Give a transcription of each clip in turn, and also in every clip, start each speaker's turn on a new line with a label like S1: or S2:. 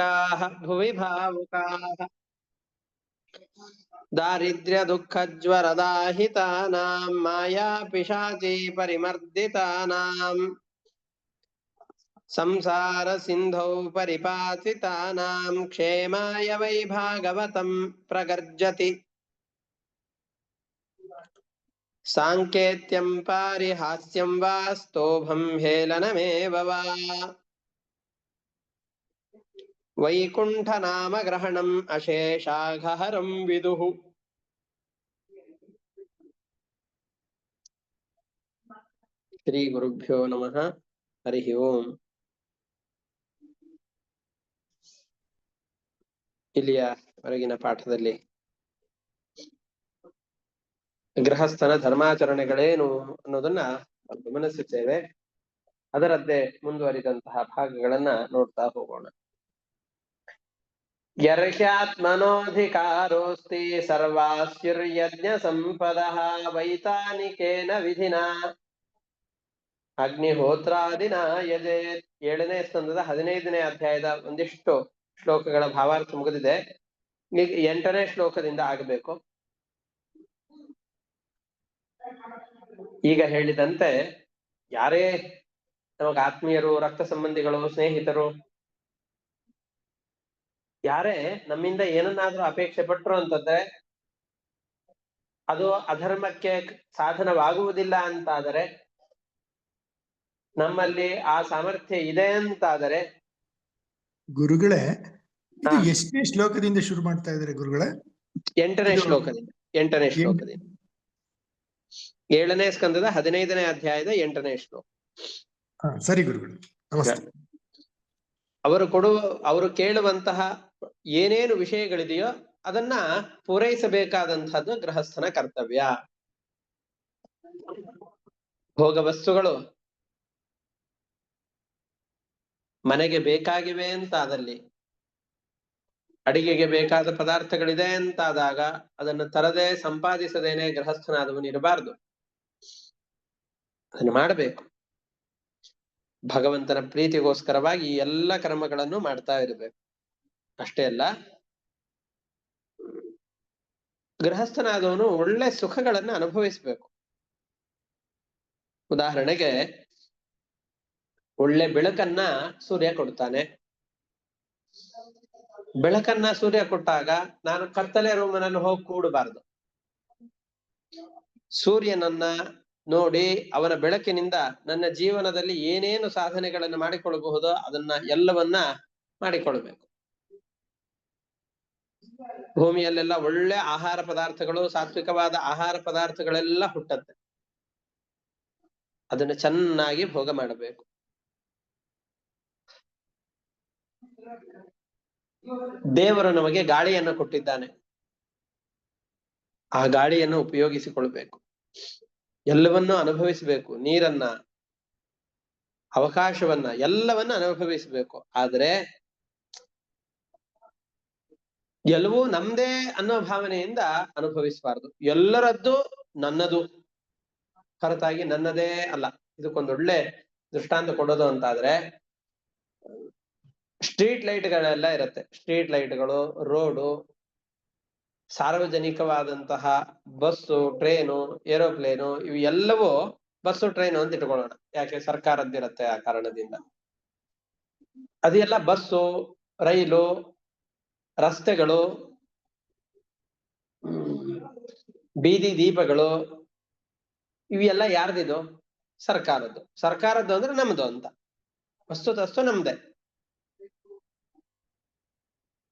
S1: भावुकाः भुवि भावुकाः दारिद्र्यदुःखज्वरदाहितानां, मायापिशाची परिमर्दितानाम् संसारसिन्धौ परिपातितानां क्षेमाय वै भागवतं प्रगर्जति। साङ्केत्यं पारिहास्यं वा स्तोभं हेलनमेव वा। वैकुण्ठनामग्रहणम् अशेषाघहरं विदुः श्रीगुरुभ्यो नमः हरिः ओम् ಇಲ್ಲಿಯ ಹೊರಗಿನ ಪಾಠದಲ್ಲಿ ಗೃಹಸ್ಥನ ಧರ್ಮಾಚರಣೆಗಳೇನು ಅನ್ನೋದನ್ನ ಗಮನಿಸುತ್ತೇವೆ ಅದರದ್ದೇ ಮುಂದುವರಿದಂತಹ ಭಾಗಗಳನ್ನ ನೋಡ್ತಾ ಹೋಗೋಣ ಸರ್ವಾಸ್ಯುರ್ಯಜ್ಞ ಸಂಪದ ವೈತಾನಿಕೇನ ವಿಧಿನಾ ಅಗ್ನಿಹೋತ್ರಾದಿನ ಯಜೇತ್ ಏಳನೇ ಸ್ಕಂದದ ಹದಿನೈದನೇ ಅಧ್ಯಾಯದ ಒಂದಿಷ್ಟು ಶ್ಲೋಕಗಳ ಭಾವಾರ್ಥ ಮುಗಿದಿದೆ. ಈಗ ಎಂಟನೇ ಶ್ಲೋಕದಿಂದ ಆಗಬೇಕು. ಈಗ ಹೇಳಿದಂತೆ, ಯಾರೇ ನಮಗ ಆತ್ಮೀಯರು ರಕ್ತ ಸಂಬಂಧಿಗಳು ಸ್ನೇಹಿತರು ಯಾರೇ ನಮ್ಮಿಂದ ಏನನ್ನಾದ್ರೂ ಅಪೇಕ್ಷೆ ಪಟ್ರು ಅಂತಂದ್ರೆ ಅದು ಅಧರ್ಮಕ್ಕೆ ಸಾಧನವಾಗುವುದಿಲ್ಲ ಅಂತಾದರೆ ನಮ್ಮಲ್ಲಿ ಆ ಸಾಮರ್ಥ್ಯ ಇದೆ ಅಂತಾದರೆ
S2: ಗುರುಗಳೇ. ಎಷ್ಟನೇ ಶ್ಲೋಕದಿಂದ ಶುರು ಮಾಡ್ತಾ ಇದ್ದಾರೆ ಗುರುಗಳೇ?
S1: ಎಂಟನೇ ಶ್ಲೋಕದಿಂದ ಎಂಟನೇ ಶ್ಲೋಕದಿಂದ. ಏಳನೇ ಸ್ಕಂದದ ಹದಿನೈದನೇ ಅಧ್ಯಾಯದ ಎಂಟನೇ ಶ್ಲೋಕ.
S2: ಸರಿ ಗುರುಗಳು ನಮಸ್ತೆ.
S1: ಅವರು ಕೊಡುವ ಅವರು ಕೇಳುವಂತಹ ಏನೇನು ವಿಷಯಗಳಿದೆಯೋ ಅದನ್ನ ಪೂರೈಸಬೇಕಾದಂತಹದ್ದು ಗೃಹಸ್ಥನ ಕರ್ತವ್ಯ. ಭೋಗ ವಸ್ತುಗಳು ಮನೆಗೆ ಬೇಕಾಗಿವೆ ಅಂತಾದಲ್ಲಿ, ಅಡಿಗೆಗೆ ಬೇಕಾದ ಪದಾರ್ಥಗಳಿದೆ ಅಂತಾದಾಗ ಅದನ್ನು ತರದೆ ಸಂಪಾದಿಸದೇನೆ ಗೃಹಸ್ಥನಾದವನು ಇರಬಾರ್ದು. ಅದನ್ನು ಮಾಡಬೇಕು. ಭಗವಂತನ ಪ್ರೀತಿಗೋಸ್ಕರವಾಗಿ ಎಲ್ಲ ಕರ್ಮಗಳನ್ನು ಮಾಡ್ತಾ ಇರಬೇಕು. ಅಷ್ಟೇ ಅಲ್ಲ, ಗೃಹಸ್ಥನಾದವನು ಒಳ್ಳೆ ಸುಖಗಳನ್ನ ಅನುಭವಿಸ್ಬೇಕು. ಉದಾಹರಣೆಗೆ, ಒಳ್ಳೆ ಬೆಳಕನ್ನ ಸೂರ್ಯ ಕೊಡ್ತಾನೆ. ಬೆಳಕನ್ನ ಸೂರ್ಯ ಕೊಟ್ಟಾಗ ನಾನು ಕತ್ತಲೆ ರೂಮನಲ್ಲಿ ಹೋಗಿ ಕೂಡಬಾರದು. ಸೂರ್ಯನನ್ನ ನೋಡಿ ಅವನ ಬೆಳಕಿನಿಂದ ನನ್ನ ಜೀವನದಲ್ಲಿ ಏನೇನು ಸಾಧನೆಗಳನ್ನು ಮಾಡಿಕೊಳ್ಳಬಹುದೋ ಅದನ್ನ ಎಲ್ಲವನ್ನ ಮಾಡಿಕೊಳ್ಬೇಕು. ಭೂಮಿಯಲ್ಲೆಲ್ಲ ಒಳ್ಳೆ ಆಹಾರ ಪದಾರ್ಥಗಳು, ಸಾತ್ವಿಕವಾದ ಆಹಾರ ಪದಾರ್ಥಗಳೆಲ್ಲ ಹುಟ್ಟತ್ತೆ ಅದನ್ನು ಚೆನ್ನಾಗಿ ಭೋಗ ಮಾಡಬೇಕು. ದೇವರು ನಮಗೆ ಗಾಳಿಯನ್ನು ಕೊಟ್ಟಿದ್ದಾನೆ. ಆ ಗಾಳಿಯನ್ನು ಉಪಯೋಗಿಸಿಕೊಳ್ಬೇಕು. ಎಲ್ಲವನ್ನೂ ಅನುಭವಿಸಬೇಕು. ನೀರನ್ನ, ಅವಕಾಶವನ್ನ ಎಲ್ಲವನ್ನ ಅನುಭವಿಸಬೇಕು. ಆದ್ರೆ ಎಲ್ಲವೂ ನಮ್ದೇ ಅನ್ನೋ ಭಾವನೆಯಿಂದ ಅನುಭವಿಸಬಾರದು. ಎಲ್ಲರದ್ದು ನನ್ನದು. ಹೊರತಾಗಿ ನನ್ನದೇ ಅಲ್ಲ. ಇದಕ್ಕೊಂದೊಳ್ಳೆ ದೃಷ್ಟಾಂತ ಕೊಡೋದು ಅಂತಾದ್ರೆ, ಸ್ಟ್ರೀಟ್ ಲೈಟ್ಗಳೆಲ್ಲ ಇರುತ್ತೆ. ಸ್ಟ್ರೀಟ್ ಲೈಟ್ಗಳು, ರೋಡು, ಸಾರ್ವಜನಿಕವಾದಂತಹ ಬಸ್ಸು, ಟ್ರೈನು, ಏರೋಪ್ಲೇನು ಇವು ಎಲ್ಲವೂ ಬಸ್ಸು, ಟ್ರೈನು ಅಂತ ಇಟ್ಕೊಳ್ಳೋಣ. ಯಾಕೆ ಸರ್ಕಾರದ್ದಿರತ್ತೆ ಆ ಕಾರಣದಿಂದ. ಅದೆಲ್ಲ ಬಸ್ಸು, ರೈಲು ರಸ್ತೆಗಳು, ಬೀದಿ ದೀಪಗಳು, ಇವೆಲ್ಲ ಯಾರ್ದಿದು? ಸರ್ಕಾರದ್ದು. ಸರ್ಕಾರದ್ದು ಅಂದ್ರೆ ನಮ್ದು ಅಂತ. ವಸ್ತುತಸ್ತು ನಮ್ದೇ.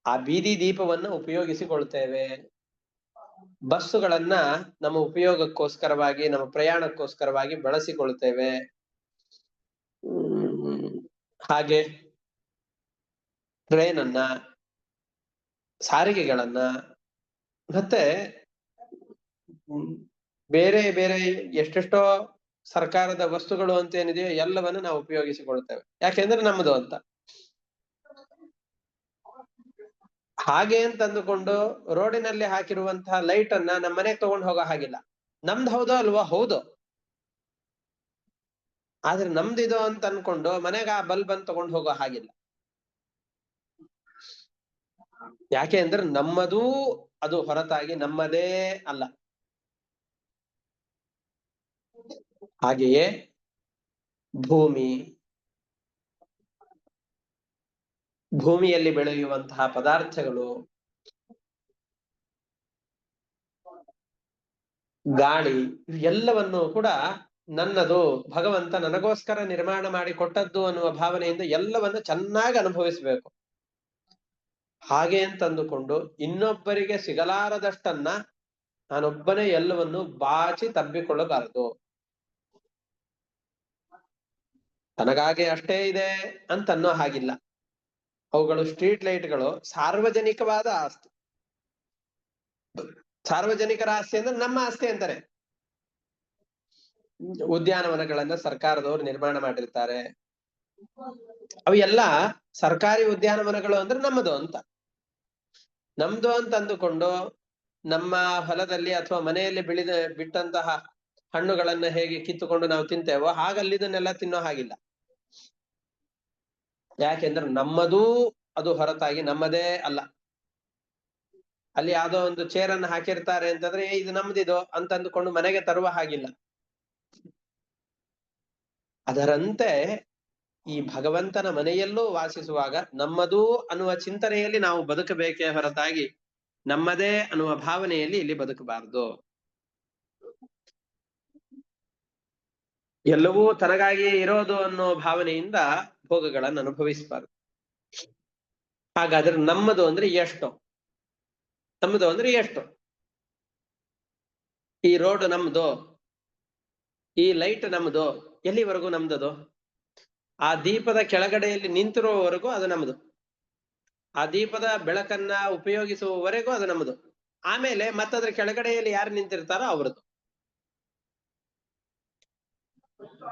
S1: ಆ ಬೀದಿ ದೀಪವನ್ನ ಉಪಯೋಗಿಸಿಕೊಳ್ತೇವೆ. ಬಸ್ಸುಗಳನ್ನ ನಮ್ಮ ಉಪಯೋಗಕ್ಕೋಸ್ಕರವಾಗಿ, ನಮ್ಮ ಪ್ರಯಾಣಕ್ಕೋಸ್ಕರವಾಗಿ ಬಳಸಿಕೊಳ್ತೇವೆ. ಹಾಗೆ ಟ್ರೈನನ್ನ ಸಾರಿಗೆಗಳನ್ನ ಮತ್ತೆ ಬೇರೆ ಬೇರೆ ಎಷ್ಟೆಷ್ಟೋ ಸರ್ಕಾರದ ವಸ್ತುಗಳು ಅಂತ ಏನಿದೆಯೋ ಎಲ್ಲವನ್ನು ನಾವು ಉಪಯೋಗಿಸಿಕೊಳ್ತೇವೆ ಯಾಕೆಂದ್ರೆ ನಮ್ಮದು ಅಂತ. ಹಾಗೆ ಅಂತ ಅಂದುಕೊಂಡು ರೋಡಿನಲ್ಲಿ ಹಾಕಿರುವಂತಹ ಲೈಟ್ ಅನ್ನ ನಮ್ಮ ಮನೆಗೆ ತಗೊಂಡು ಹೋಗೋ ಹಾಗಿಲ್ಲ. ನಮ್ದು ಹೌದೋ ಅಲ್ವಾ? ಹೌದು. ಆದ್ರೆ ನಮ್ದಿದೋ ಅಂತ ಅನ್ಕೊಂಡು ಮನೆಗೆ ಆ ಬಲ್ಬ್ ಅನ್ನು ತಗೊಂಡು ಹೋಗೋ ಹಾಗಿಲ್ಲ. ಯಾಕೆ ಅಂದ್ರೆ ನಮ್ಮದೂ ಅದು ಹೊರತಾಗಿ ನಮ್ಮದೇ ಅಲ್ಲ. ಹಾಗೆಯೇ ಭೂಮಿ, ಭೂಮಿಯಲ್ಲಿ ಬೆಳೆಯುವಂತಹ ಪದಾರ್ಥಗಳು, ಗಾಳಿ ಎಲ್ಲವನ್ನು ಕೂಡ ನನ್ನದು ಭಗವಂತ ನನಗೋಸ್ಕರ ನಿರ್ಮಾಣ ಮಾಡಿ ಕೊಟ್ಟದ್ದು ಅನ್ನುವ ಭಾವನೆಯಿಂದ ಎಲ್ಲವನ್ನು ಚೆನ್ನಾಗಿ ಅನುಭವಿಸಬೇಕು. ಹಾಗೆ ಅಂತಂದುಕೊಂಡು ಇನ್ನೊಬ್ಬರಿಗೆ ಸಿಗಲಾರದಷ್ಟನ್ನ ನಾನೊಬ್ಬನೇ ಎಲ್ಲವನ್ನು ಬಾಚಿ ತಬ್ಬಿಕೊಳ್ಳಬಾರದು. ತನಗಾಗೆ ಅಷ್ಟೇ ಇದೆ ಅಂತ ಅನ್ನೋ ಹಾಗಿಲ್ಲ. ಅವುಗಳು ಸ್ಟ್ರೀಟ್ ಲೈಟ್ಗಳು ಸಾರ್ವಜನಿಕವಾದ ಆಸ್ತಿ. ಸಾರ್ವಜನಿಕರ ಆಸ್ತಿ ಅಂದ್ರೆ ನಮ್ಮ ಆಸ್ತಿ ಅಂತಾರೆ. ಉದ್ಯಾನವನಗಳನ್ನ ಸರ್ಕಾರದವರು ನಿರ್ಮಾಣ ಮಾಡಿರ್ತಾರೆ. ಅವೆಲ್ಲ ಸರ್ಕಾರಿ ಉದ್ಯಾನವನಗಳು ಅಂದ್ರೆ ನಮ್ಮದು ಅಂತ. ನಮ್ದು ಅಂತ ಅಂದುಕೊಂಡು ನಮ್ಮ ಹೊಲದಲ್ಲಿ ಅಥವಾ ಮನೆಯಲ್ಲಿ ಬೆಳೆದ, ಬಿಟ್ಟಂತಹ ಹಣ್ಣುಗಳನ್ನ ಹೇಗೆ ಕಿತ್ತುಕೊಂಡು ನಾವು ತಿಂತೇವೋ ಹಾಗಲ್ಲಿ ಇದನ್ನೆಲ್ಲ ತಿನ್ನೋ ಹಾಗಿಲ್ಲ. ಯಾಕೆಂದ್ರೆ ನಮ್ಮದೂ ಅದು ಹೊರತಾಗಿ ನಮ್ಮದೇ ಅಲ್ಲ. ಅಲ್ಲಿ ಯಾವುದೋ ಒಂದು ಚೇರನ್ನು ಹಾಕಿರ್ತಾರೆ ಅಂತಂದ್ರೆ, ಏ, ಇದು ನಮ್ದಿದು ಅಂತ ಅಂದುಕೊಂಡು ಮನೆಗೆ ತರುವ ಹಾಗಿಲ್ಲ. ಅದರಂತೆ ಈ ಭಗವಂತನ ಮನೆಯಲ್ಲೂ ವಾಸಿಸುವಾಗ ನಮ್ಮದು ಅನ್ನುವ ಚಿಂತನೆಯಲ್ಲಿ ನಾವು ಬದುಕಬೇಕೇ ಹೊರತಾಗಿ ನಮ್ಮದೇ ಅನ್ನುವ ಭಾವನೆಯಲ್ಲಿ ಇಲ್ಲಿ ಬದುಕಬಾರದು. ಎಲ್ಲವೂ ತನಗಾಗಿಯೇ ಇರೋದು ಅನ್ನೋ ಭಾವನೆಯಿಂದ ಭೋಗಗಳನ್ನು ಅನುಭವಿಸಬಾರದು. ಹಾಗಾದ್ರೆ ನಮ್ಮದು ಅಂದ್ರೆ ಎಷ್ಟು? ನಮ್ಮದು ಅಂದ್ರೆ ಎಷ್ಟು? ಈ ರೋಡ್ ನಮ್ದು, ಈ ಲೈಟ್ ನಮ್ದು, ಎಲ್ಲಿವರೆಗೂ ನಮ್ದದು? ಆ ದೀಪದ ಕೆಳಗಡೆಯಲ್ಲಿ ನಿಂತಿರುವವರೆಗೂ ಅದು ನಮ್ಮದು ಆ ದೀಪದ ಬೆಳಕನ್ನ ಉಪಯೋಗಿಸುವವರೆಗೂ ಅದು ನಮ್ಮದು ಆಮೇಲೆ ಮತ್ತದ್ರ ಕೆಳಗಡೆಯಲ್ಲಿ ಯಾರು ನಿಂತಿರ್ತಾರೋ ಅವ್ರದ್ದು.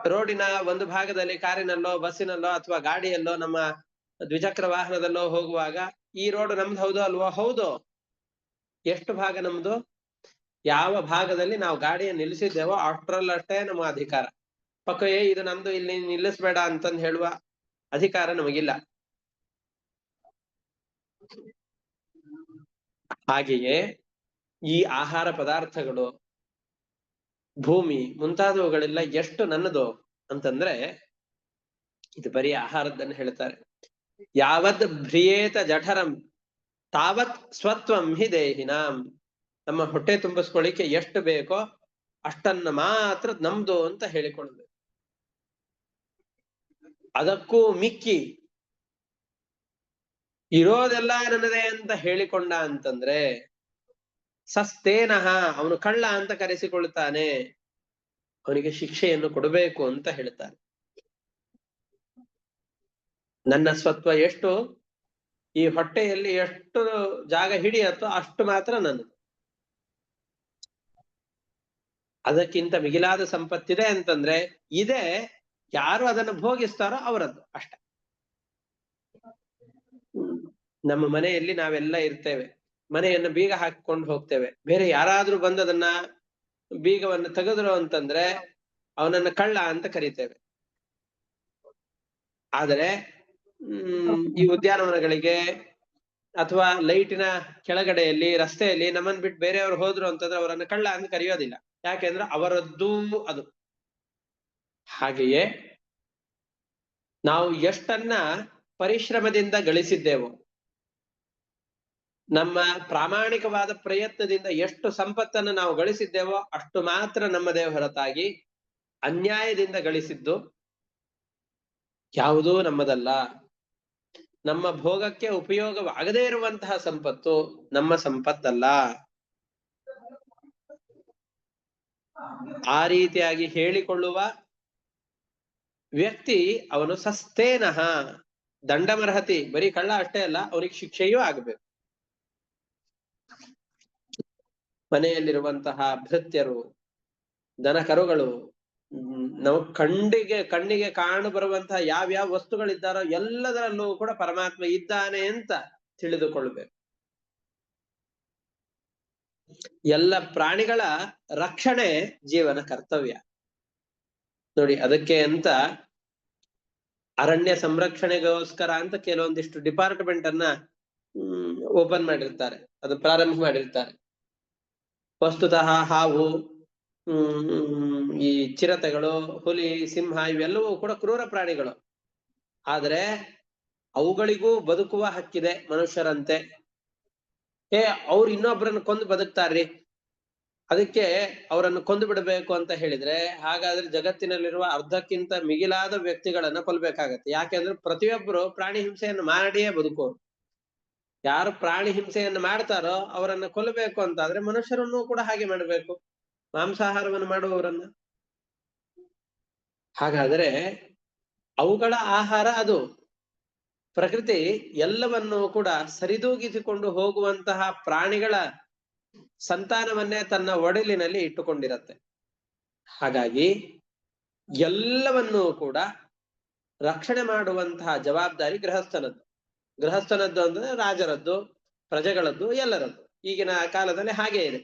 S1: ರೋಡಿನ ಒಂದು ಭಾಗದಲ್ಲಿ ಕಾರಿನಲ್ಲೋ, ಬಸ್ಸಿನಲ್ಲೋ ಅಥವಾ ಗಾಡಿಯಲ್ಲೋ, ನಮ್ಮ ದ್ವಿಚಕ್ರ ವಾಹನದಲ್ಲೋ ಹೋಗುವಾಗ ಈ ರೋಡ್ ನಮ್ದು ಹೌದು ಅಲ್ವಾ? ಹೌದು. ಎಷ್ಟು ಭಾಗ ನಮ್ದು? ಯಾವ ಭಾಗದಲ್ಲಿ ನಾವು ಗಾಡಿಯನ್ನು ನಿಲ್ಲಿಸಿದ್ದೇವೋ ಅಷ್ಟರಲ್ಲಷ್ಟೇ ನಮ್ಮ ಅಧಿಕಾರ. ಪಕ್ಕ ಏ, ಇದು ನಮ್ದು ಇಲ್ಲಿ ನಿಲ್ಲಿಸ್ಬೇಡ ಅಂತಂದು ಹೇಳುವ ಅಧಿಕಾರ ನಮಗಿಲ್ಲ. ಹಾಗೆಯೇ ಈ ಆಹಾರ ಪದಾರ್ಥಗಳು, ಭೂಮಿ ಮುಂತಾದವುಗಳೆಲ್ಲ ಎಷ್ಟು ನನ್ನದು ಅಂತಂದ್ರೆ ಇದು ಬರೀ ಆಹಾರದ್ದನ್ನು ಹೇಳ್ತಾರೆ. ಯಾವತ್ ಭ್ರಿಯೇತ ಜಠರಂ, ತಾವತ್ ಸ್ವತ್ವಂ ಹಿ ದೇಹಿನಾಂ. ನಮ್ಮ ಹೊಟ್ಟೆ ತುಂಬಿಸ್ಕೊಳ್ಳಿಕ್ಕೆ ಎಷ್ಟು ಬೇಕೋ ಅಷ್ಟನ್ನ ಮಾತ್ರ ನಮ್ದು ಅಂತ ಹೇಳಿಕೊಳ್ಬೇಕು ಅದಕ್ಕೂ ಮಿಕ್ಕಿ. ಇರೋದೆಲ್ಲ ನನ್ನದೇ ಅಂತ ಹೇಳಿಕೊಂಡ ಅಂತಂದ್ರೆ ಸಸ್ತೇನಹ ಅವನು ಕಳ್ಳ ಅಂತ ಕರೆಸಿಕೊಳ್ಳುತ್ತಾನೆ ಅವನಿಗೆ ಶಿಕ್ಷೆಯನ್ನು ಕೊಡಬೇಕು ಅಂತ ಹೇಳ್ತಾನೆ. ನನ್ನ ಸ್ವತ್ವ ಎಷ್ಟು? ಈ ಹೊಟ್ಟೆಯಲ್ಲಿ ಎಷ್ಟು ಜಾಗ ಹಿಡಿಯತ್ತೋ ಅಷ್ಟು ಮಾತ್ರ ನನ್ನದು. ಅದಕ್ಕಿಂತ ಮಿಗಿಲಾದ ಸಂಪತ್ತಿದೆ ಅಂತಂದ್ರೆ, ಇದೆ ಯಾರು ಅದನ್ನು ಭೋಗಿಸ್ತಾರೋ ಅವರದ್ದು ಅಷ್ಟೆ. ನಮ್ಮ ಮನೆಯಲ್ಲಿ ನಾವೆಲ್ಲ ಇರ್ತೇವೆ. ಮನೆಯನ್ನು ಬೀಗ ಹಾಕಿಕೊಂಡು ಹೋಗ್ತೇವೆ. ಬೇರೆ ಯಾರಾದ್ರೂ ಬಂದು ಅದನ್ನ ಬೀಗವನ್ನು ತೆಗೆದ್ರು ಅಂತಂದ್ರೆ ಅವನನ್ನ ಕಳ್ಳ ಅಂತ ಕರಿತೇವೆ. ಆದರೆ ಈ ಉದ್ಯಾನವನಗಳಿಗೆ ಅಥವಾ ಲೈಟಿನ ಕೆಳಗಡೆಯಲ್ಲಿ, ರಸ್ತೆಯಲ್ಲಿ ನಮ್ಮನ್ ಬಿಟ್ಟು ಬೇರೆಯವರು ಹೋದ್ರು ಅಂತಂದ್ರೆ ಅವರನ್ನ ಕಳ್ಳ ಅಂತ ಕರೆಯೋದಿಲ್ಲ. ಯಾಕೆಂದ್ರೆ ಅವರದ್ದು ಅದು. ಹಾಗೆಯೇ ನಾವು ಎಷ್ಟನ್ನ ಪರಿಶ್ರಮದಿಂದ ಗಳಿಸಿದ್ದೆವು, ನಮ್ಮ ಪ್ರಾಮಾಣಿಕವಾದ ಪ್ರಯತ್ನದಿಂದ ಎಷ್ಟು ಸಂಪತ್ತನ್ನು ನಾವು ಗಳಿಸಿದ್ದೇವೋ ಅಷ್ಟು ಮಾತ್ರ ನಮ್ಮದೇ ಹೊರತಾಗಿ ಅನ್ಯಾಯದಿಂದ ಗಳಿಸಿದ್ದು ಯಾವುದೂ ನಮ್ಮದಲ್ಲ. ನಮ್ಮ ಭೋಗಕ್ಕೆ ಉಪಯೋಗವಾಗದೇ ಇರುವಂತಹ ಸಂಪತ್ತು ನಮ್ಮ ಸಂಪತ್ತಲ್ಲ. ಆ ರೀತಿಯಾಗಿ ಹೇಳಿಕೊಳ್ಳುವ ವ್ಯಕ್ತಿ ಅವನು ಸಸ್ತೇನಃ ದಂಡಮರ್ಹತಿ ಬರೀ ಕಳ್ಳ ಅಷ್ಟೇ ಅಲ್ಲ ಅವ್ರಿಗೆ ಶಿಕ್ಷೆಯೂ ಆಗಬೇಕು. ಮನೆಯಲ್ಲಿರುವಂತಹ ಭೃತ್ಯರು ದನ ಕರುಗಳು ಹ್ಮ್, ನಾವು ಕಣ್ಣಿಗೆ ಕಣ್ಣಿಗೆ ಕಾಣು ಬರುವಂತಹ ಯಾವ್ಯಾವ ವಸ್ತುಗಳಿದ್ದಾರೋ ಎಲ್ಲದರಲ್ಲೂ ಕೂಡ ಪರಮಾತ್ಮ ಇದ್ದಾನೆ ಅಂತ ತಿಳಿದುಕೊಳ್ಬೇಕು. ಎಲ್ಲ ಪ್ರಾಣಿಗಳ ರಕ್ಷಣೆ ಜೀವನ ಕರ್ತವ್ಯ. ನೋಡಿ ಅದಕ್ಕೆ ಅಂತ ಅರಣ್ಯ ಸಂರಕ್ಷಣೆಗೋಸ್ಕರ ಅಂತ ಕೆಲವೊಂದಿಷ್ಟು ಡಿಪಾರ್ಟ್ಮೆಂಟ್ ಅನ್ನ ಓಪನ್ ಮಾಡಿರ್ತಾರೆ. ಅದು ಪ್ರಾರಂಭ ಮಾಡಿರ್ತಾರೆ. ವಸ್ತುತಃ ಹಾವು ಈ ಚಿರತೆಗಳು, ಹುಲಿ, ಸಿಂಹ ಇವೆಲ್ಲವೂ ಕೂಡ ಕ್ರೂರ ಪ್ರಾಣಿಗಳು. ಆದ್ರೆ ಅವುಗಳಿಗೂ ಬದುಕುವ ಹಕ್ಕಿದೆ ಮನುಷ್ಯರಂತೆ. ಏ ಅವ್ರು ಇನ್ನೊಬ್ಬರನ್ನು ಕೊಂದು ಬದುಕ್ತಾರ್ರಿ. ಅದಕ್ಕೆ ಅವರನ್ನು ಕೊಂದು ಬಿಡಬೇಕು ಅಂತ ಹೇಳಿದ್ರೆ ಹಾಗಾದ್ರೆ ಜಗತ್ತಿನಲ್ಲಿರುವ ಅರ್ಧಕ್ಕಿಂತ ಮಿಗಿಲಾದ ವ್ಯಕ್ತಿಗಳನ್ನ ಕೊಲ್ಬೇಕಾಗತ್ತೆ. ಯಾಕೆಂದ್ರೆ ಪ್ರತಿಯೊಬ್ಬರು ಪ್ರಾಣಿ ಹಿಂಸೆಯನ್ನು ಮಾಡಿಯೇ ಬದುಕೋರು. ಯಾರು ಪ್ರಾಣಿ ಹಿಂಸೆಯನ್ನು ಮಾಡ್ತಾರೋ ಅವರನ್ನ ಕೊಲ್ಲಬೇಕು ಅಂತ ಆದ್ರೆ ಮನುಷ್ಯರನ್ನು ಕೂಡ ಹಾಗೆ ಮಾಡಬೇಕು. ಮಾಂಸಾಹಾರವನ್ನು ಮಾಡುವವರನ್ನ. ಹಾಗಾದ್ರೆ ಅವುಗಳ ಆಹಾರ ಅದು. ಪ್ರಕೃತಿ ಎಲ್ಲವನ್ನು ಕೂಡ ಸರಿದೂಗಿಸಿಕೊಂಡು ಹೋಗುವಂತಹ ಪ್ರಾಣಿಗಳ ಸಂತಾನವನ್ನೇ ತನ್ನ ಒಡಲಿನಲ್ಲಿ ಇಟ್ಟುಕೊಂಡಿರತ್ತೆ. ಹಾಗಾಗಿ ಎಲ್ಲವನ್ನೂ ಕೂಡ ರಕ್ಷಣೆ ಮಾಡುವಂತಹ ಜವಾಬ್ದಾರಿ ಗೃಹಸ್ಥನದ್ದು. ಗೃಹಸ್ಥನದ್ದು ಅಂದ್ರೆ ರಾಜರದ್ದು, ಪ್ರಜೆಗಳದ್ದು, ಎಲ್ಲರದ್ದು. ಈಗಿನ ಕಾಲದಲ್ಲಿ ಹಾಗೆ ಇದೆ.